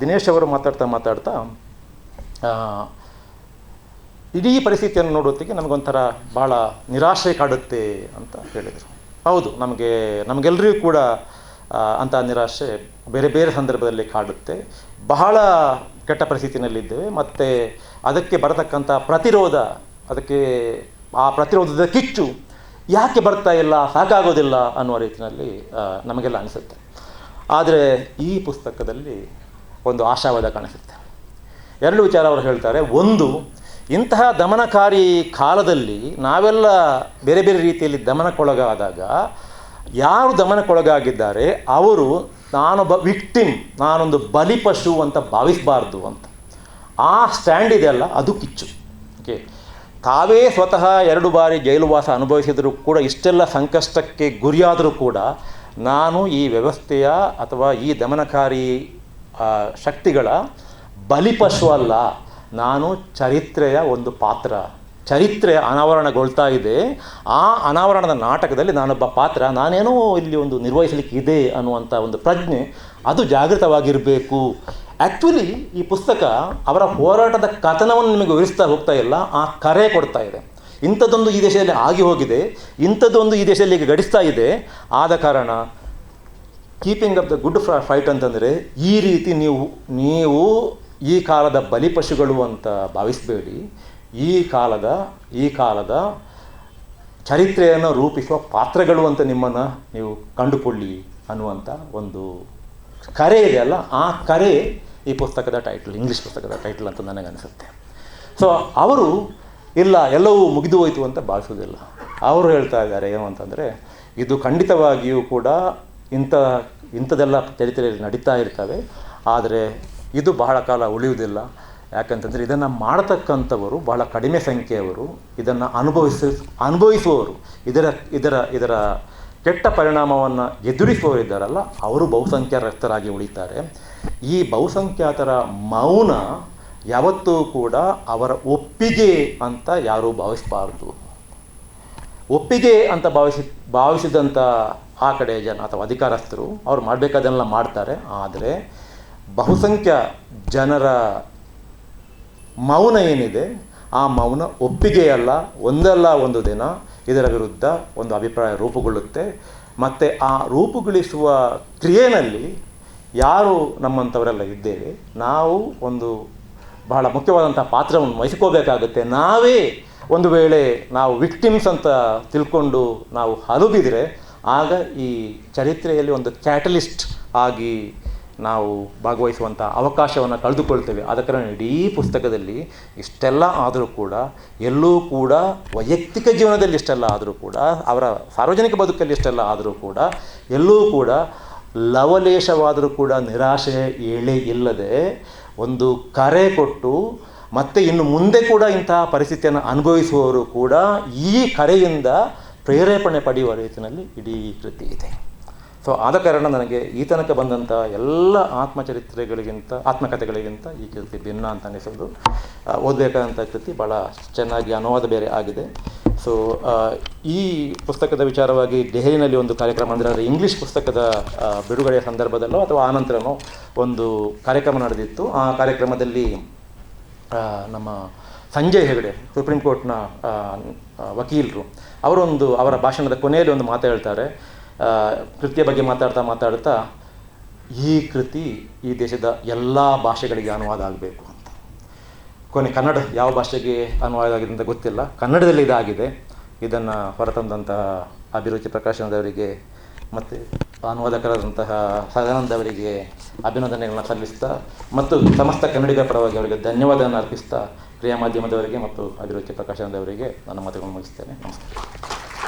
ದಿನೇಶ್ ಅವರು ಮಾತಾಡ್ತಾ ಮಾತಾಡ್ತಾ ಇಡೀ ಪರಿಸ್ಥಿತಿಯನ್ನು ನೋಡೋತ್ತಿಗೆ ನಮಗೊಂಥರ ಭಾಳ ನಿರಾಶೆ ಕಾಡುತ್ತೆ ಅಂತ ಹೇಳಿದರು. ಹೌದು, ನಮಗೆ ನಮಗೆಲ್ಲರಿಗೂ ಕೂಡ ಅಂತಹ ನಿರಾಶೆ ಬೇರೆ ಬೇರೆ ಸಂದರ್ಭದಲ್ಲಿ ಕಾಡುತ್ತೆ. ಬಹಳ ಕೆಟ್ಟ ಪರಿಸ್ಥಿತಿನಲ್ಲಿದ್ದೇವೆ, ಮತ್ತು ಅದಕ್ಕೆ ಬರತಕ್ಕಂಥ ಪ್ರತಿರೋಧ, ಅದಕ್ಕೆ ಆ ಪ್ರತಿರೋಧದ ಕಿಚ್ಚು ಯಾಕೆ ಬರ್ತಾ ಇಲ್ಲ ಸಾಕಾಗೋದಿಲ್ಲ ಅನ್ನುವ ರೀತಿಯಲ್ಲಿ ನಮಗೆಲ್ಲ ಅನಿಸುತ್ತೆ. ಆದರೆ ಈ ಪುಸ್ತಕದಲ್ಲಿ ಒಂದು ಆಶಾವಾದ ಕಾಣಿಸುತ್ತೆ. ಎರಡು ವಿಚಾರ ಅವರು ಹೇಳ್ತಾರೆ. ಒಂದು ಇಂತಹ ದಮನಕಾರಿ ಕಾಲದಲ್ಲಿ ನಾವೆಲ್ಲ ಬೇರೆ ಬೇರೆ ರೀತಿಯಲ್ಲಿ ದಮನಕ್ಕೊಳಗಾದಾಗ ಯಾರು ದಮನಕ್ಕೊಳಗಾಗಿದ್ದಾರೆ ಅವರು ನಾನೊಬ್ಬ ವಿಕ್ಟಿಮ್, ನಾನೊಂದು ಬಲಿಪಶು ಅಂತ ಭಾವಿಸಬಾರ್ದು ಅಂತ. ಆ ಸ್ಟ್ಯಾಂಡ್ ಇದೆಯಲ್ಲ ಅದು ಕಿಚ್ಚು. ಓಕೆ. ತಾವೇ ಸ್ವತಃ ಎರಡು ಬಾರಿ ಜೈಲುವಾಸ ಅನುಭವಿಸಿದರೂ ಕೂಡ, ಇಷ್ಟೆಲ್ಲ ಸಂಕಷ್ಟಕ್ಕೆ ಗುರಿಯಾದರೂ ಕೂಡ ನಾನು ಈ ವ್ಯವಸ್ಥೆಯ ಅಥವಾ ಈ ದಮನಕಾರಿ ಶಕ್ತಿಗಳ ಬಲಿಪಶು ಅಲ್ಲ. ನಾನು ಚರಿತ್ರೆಯ ಒಂದು ಪಾತ್ರ. ಚರಿತ್ರೆ ಅನಾವರಣಗೊಳ್ತಾ ಇದೆ. ಆ ಅನಾವರಣದ ನಾಟಕದಲ್ಲಿ ನಾನೊಬ್ಬ ಪಾತ್ರ. ನಾನೇನೋ ಇಲ್ಲಿ ಒಂದು ನಿರ್ವಹಿಸಲಿಕ್ಕೆ ಇದೆ ಅನ್ನುವಂಥ ಒಂದು ಪ್ರಜ್ಞೆ, ಅದು ಜಾಗೃತವಾಗಿರಬೇಕು. ಆ್ಯಕ್ಚುಲಿ ಈ ಪುಸ್ತಕ ಅವರ ಹೋರಾಟದ ಕಥನವನ್ನು ನಿಮಗೆ ವಿವರಿಸ್ತಾ ಹೋಗ್ತಾ ಇಲ್ಲ, ಆ ಕರೆ ಕೊಡ್ತಾ ಇದೆ. ಇಂಥದ್ದೊಂದು ಈ ದೇಶದಲ್ಲಿ ಆಗಿ ಹೋಗಿದೆ, ಇಂಥದ್ದೊಂದು ಈ ದೇಶದಲ್ಲಿ ಈಗ ಗಡಿಸ್ತಾ ಇದೆ. ಆದ ಕಾರಣ keeping up the good fight ಅಂತಂದರೆ ಈ ರೀತಿ ನೀವು ನೀವು ಈ ಕಾಲದ ಬಲಿಪಶುಗಳು ಅಂತ ಭಾವಿಸಬೇಡಿ. ಈ ಕಾಲದ ಈ ಕಾಲದ ಚರಿತ್ರೆಯನ್ನು ರೂಪಿಸುವ ಪಾತ್ರಗಳು ಅಂತ ನಿಮ್ಮನ್ನು ನೀವು ಕಂಡುಕೊಳ್ಳಿ ಅನ್ನುವಂಥ ಒಂದು ಕರೆ ಇದೆಯಲ್ಲ ಆ ಕರೆ ಈ ಪುಸ್ತಕದ ಟೈಟಲ್ ಇಂಗ್ಲೀಷ್ ಪುಸ್ತಕದ ಟೈಟಲ್ ಅಂತ ನನಗನ್ನಿಸುತ್ತೆ ಸೊ ಅವರು ಇಲ್ಲ, ಎಲ್ಲವೂ ಮುಗಿದು ಹೋಯಿತು ಅಂತ ಭಾವಿಸೋದಿಲ್ಲ ಅವರು ಹೇಳ್ತಾ ಇದ್ದಾರೆ ಏನು ಅಂತಂದರೆ, ಇದು ಖಂಡಿತವಾಗಿಯೂ ಕೂಡ ಇಂಥ, ಇಂಥದೆಲ್ಲ ಚರಿತ್ರೆಯಲ್ಲಿ ನಡೀತಾ ಇರ್ತವೆ. ಆದರೆ ಇದು ಬಹಳ ಕಾಲ ಉಳಿಯುವುದಿಲ್ಲ. ಯಾಕಂತಂದರೆ ಇದನ್ನು ಮಾಡತಕ್ಕಂಥವರು ಬಹಳ ಕಡಿಮೆ ಸಂಖ್ಯೆಯವರು, ಇದನ್ನು ಅನುಭವಿಸ, ಅನುಭವಿಸುವವರು, ಇದರ ಇದರ ಇದರ ಕೆಟ್ಟ ಪರಿಣಾಮವನ್ನು ಎದುರಿಸುವವರಿದ್ದಾರಲ್ಲ ಅವರು ಬಹುಸಂಖ್ಯಾತರಾಗಿ ಉಳಿತಾರೆ. ಈ ಬಹುಸಂಖ್ಯಾತರ ಮೌನ ಯಾವತ್ತೂ ಕೂಡ ಅವರ ಒಪ್ಪಿಗೆ ಅಂತ ಯಾರೂ ಭಾವಿಸಬಾರ್ದು. ಒಪ್ಪಿಗೆ ಅಂತ ಭಾವಿಸಿ ಭಾವಿಸಿದಂಥ ಆ ಕಡೆ ಜನ ಅಥವಾ ಅಧಿಕಾರಸ್ಥರು, ಅವ್ರು ಮಾಡಬೇಕಾದನ್ನೆಲ್ಲ ಮಾಡ್ತಾರೆ. ಆದರೆ ಬಹುಸಂಖ್ಯ ಜನರ ಮೌನ ಏನಿದೆ, ಆ ಮೌನ ಒಪ್ಪಿಗೆಯಲ್ಲ, ಒಂದಲ್ಲ ಒಂದು ದಿನ ಇದರ ವಿರುದ್ಧ ಒಂದು ಅಭಿಪ್ರಾಯ ರೂಪುಗೊಳ್ಳುತ್ತೆ. ಮತ್ತು ಆ ರೂಪುಗೊಳಿಸುವ ಕ್ರಿಯೆಯಲ್ಲಿ ಯಾರು ನಮ್ಮಂಥವರೆಲ್ಲ ಇದ್ದೇವೆ, ನಾವು ಒಂದು ಬಹಳ ಮುಖ್ಯವಾದಂಥ ಪಾತ್ರವನ್ನು ವಹಿಸ್ಕೋಬೇಕಾಗುತ್ತೆ ನಾವೇ ಒಂದು ವೇಳೆ ನಾವು ವಿಕ್ಟಿಮ್ಸ್ ಅಂತ ತಿಳ್ಕೊಂಡು ನಾವು ಹಲುಬಿದರೆ, ಆಗ ಈ ಚರಿತ್ರೆಯಲ್ಲಿ ಒಂದು ಕ್ಯಾಟಲಿಸ್ಟ್ ಆಗಿ ನಾವು ಭಾಗವಹಿಸುವಂಥ ಅವಕಾಶವನ್ನು ಕಳೆದುಕೊಳ್ತೇವೆ. ಆದ ಕಾರಣ ಇಡೀ ಪುಸ್ತಕದಲ್ಲಿ ಇಷ್ಟೆಲ್ಲ ಆದರೂ ಕೂಡ, ಎಲ್ಲೂ ಕೂಡ ವೈಯಕ್ತಿಕ ಜೀವನದಲ್ಲಿ ಇಷ್ಟೆಲ್ಲ ಆದರೂ ಕೂಡ, ಅವರ ಸಾರ್ವಜನಿಕ ಬದುಕಲ್ಲಿ ಇಷ್ಟೆಲ್ಲ ಆದರೂ ಕೂಡ, ಎಲ್ಲೂ ಕೂಡ ಲವಲೇಶವಾದರೂ ಕೂಡ ನಿರಾಶೆ, ಏಳೆ ಇಲ್ಲದೆ ಒಂದು ಕರೆ ಕೊಟ್ಟು, ಮತ್ತೆ ಇನ್ನು ಮುಂದೆ ಕೂಡ ಇಂತಹ ಪರಿಸ್ಥಿತಿಯನ್ನು ಅನುಭವಿಸುವವರು ಕೂಡ ಈ ಕರೆಯಿಂದ ಪ್ರೇರೇಪಣೆ ಪಡೆಯುವ ರೀತಿಯಲ್ಲಿ ಇಡೀ ಕೃತಿ ಇದೆ. ಸೊ ಆದ ಕಾರಣ ನನಗೆ ಈ ತನಕ ಬಂದಂಥ ಎಲ್ಲ ಆತ್ಮಚರಿತ್ರೆಗಳಿಗಿಂತ, ಆತ್ಮಕಥೆಗಳಿಗಿಂತ ಈ ಕೃತಿ ಭಿನ್ನ ಅಂತ ಅನ್ನಿಸೋದು ಓದಬೇಕಾದಂಥ ಕೃತಿ ಭಾಳ ಚೆನ್ನಾಗಿ ಅನುವಾದ ಬೇರೆ ಆಗಿದೆ. ಸೊ ಈ ಪುಸ್ತಕದ ವಿಚಾರವಾಗಿ ದೆಹಲಿಯಲ್ಲಿ ಒಂದು ಕಾರ್ಯಕ್ರಮ ಅಂದರೆ ಇಂಗ್ಲೀಷ್ ಪುಸ್ತಕದ ಬಿಡುಗಡೆಯ ಸಂದರ್ಭದಲ್ಲೋ ಅಥವಾ ಆನಂತರನೋ ಒಂದು ಕಾರ್ಯಕ್ರಮ ನಡೆದಿತ್ತು. ಆ ಕಾರ್ಯಕ್ರಮದಲ್ಲಿ ನಮ್ಮ ಸಂಜಯ್ ಹೆಗಡೆ, ಸುಪ್ರೀಂ ಕೋರ್ಟ್ನ ವಕೀಲರು, ಅವರೊಂದು ಅವರ ಭಾಷಣದ ಕೊನೆಯಲ್ಲಿ ಒಂದು ಮಾತು ಹೇಳ್ತಾರೆ. ಕೃತಿಯ ಬಗ್ಗೆ ಮಾತಾಡ್ತಾ ಮಾತಾಡ್ತಾ ಈ ಕೃತಿ ಈ ದೇಶದ ಎಲ್ಲ ಭಾಷೆಗಳಿಗೆ ಅನುವಾದ ಆಗಬೇಕು ಅಂತ. ಕೊನೆ ಕನ್ನಡ ಯಾವ ಭಾಷೆಗೆ ಅನುವಾದ ಆಗಿದೆ ಅಂತ ಗೊತ್ತಿಲ್ಲ. ಕನ್ನಡದಲ್ಲಿ ಇದಾಗಿದೆ. ಇದನ್ನು ಹೊರತಂದಂತಹ ಅಭಿರುಚಿ ಪ್ರಕಾಶನದವರಿಗೆ ಮತ್ತು ಅನುವಾದಕರಾದಂತಹ ಸದಾನಂದ ಅವರಿಗೆ ಅಭಿನಂದನೆಗಳನ್ನು ಸಲ್ಲಿಸ್ತಾ ಮತ್ತು ಸಮಸ್ತ ಕನ್ನಡಿಗರ ಪರವಾಗಿ ಅವರಿಗೆ ಧನ್ಯವಾದವನ್ನು ಅರ್ಪಿಸ್ತಾ ಕ್ರಿಯಾ ಮಾಧ್ಯಮದವರಿಗೆ ಮತ್ತು ಅಭಿರುಚಿ ಪ್ರಕಾಶನದವರಿಗೆ ನನ್ನ ಮಾತುಗಳನ್ನು ಮುಗಿಸ್ತೇನೆ. ನಮಸ್ಕಾರ.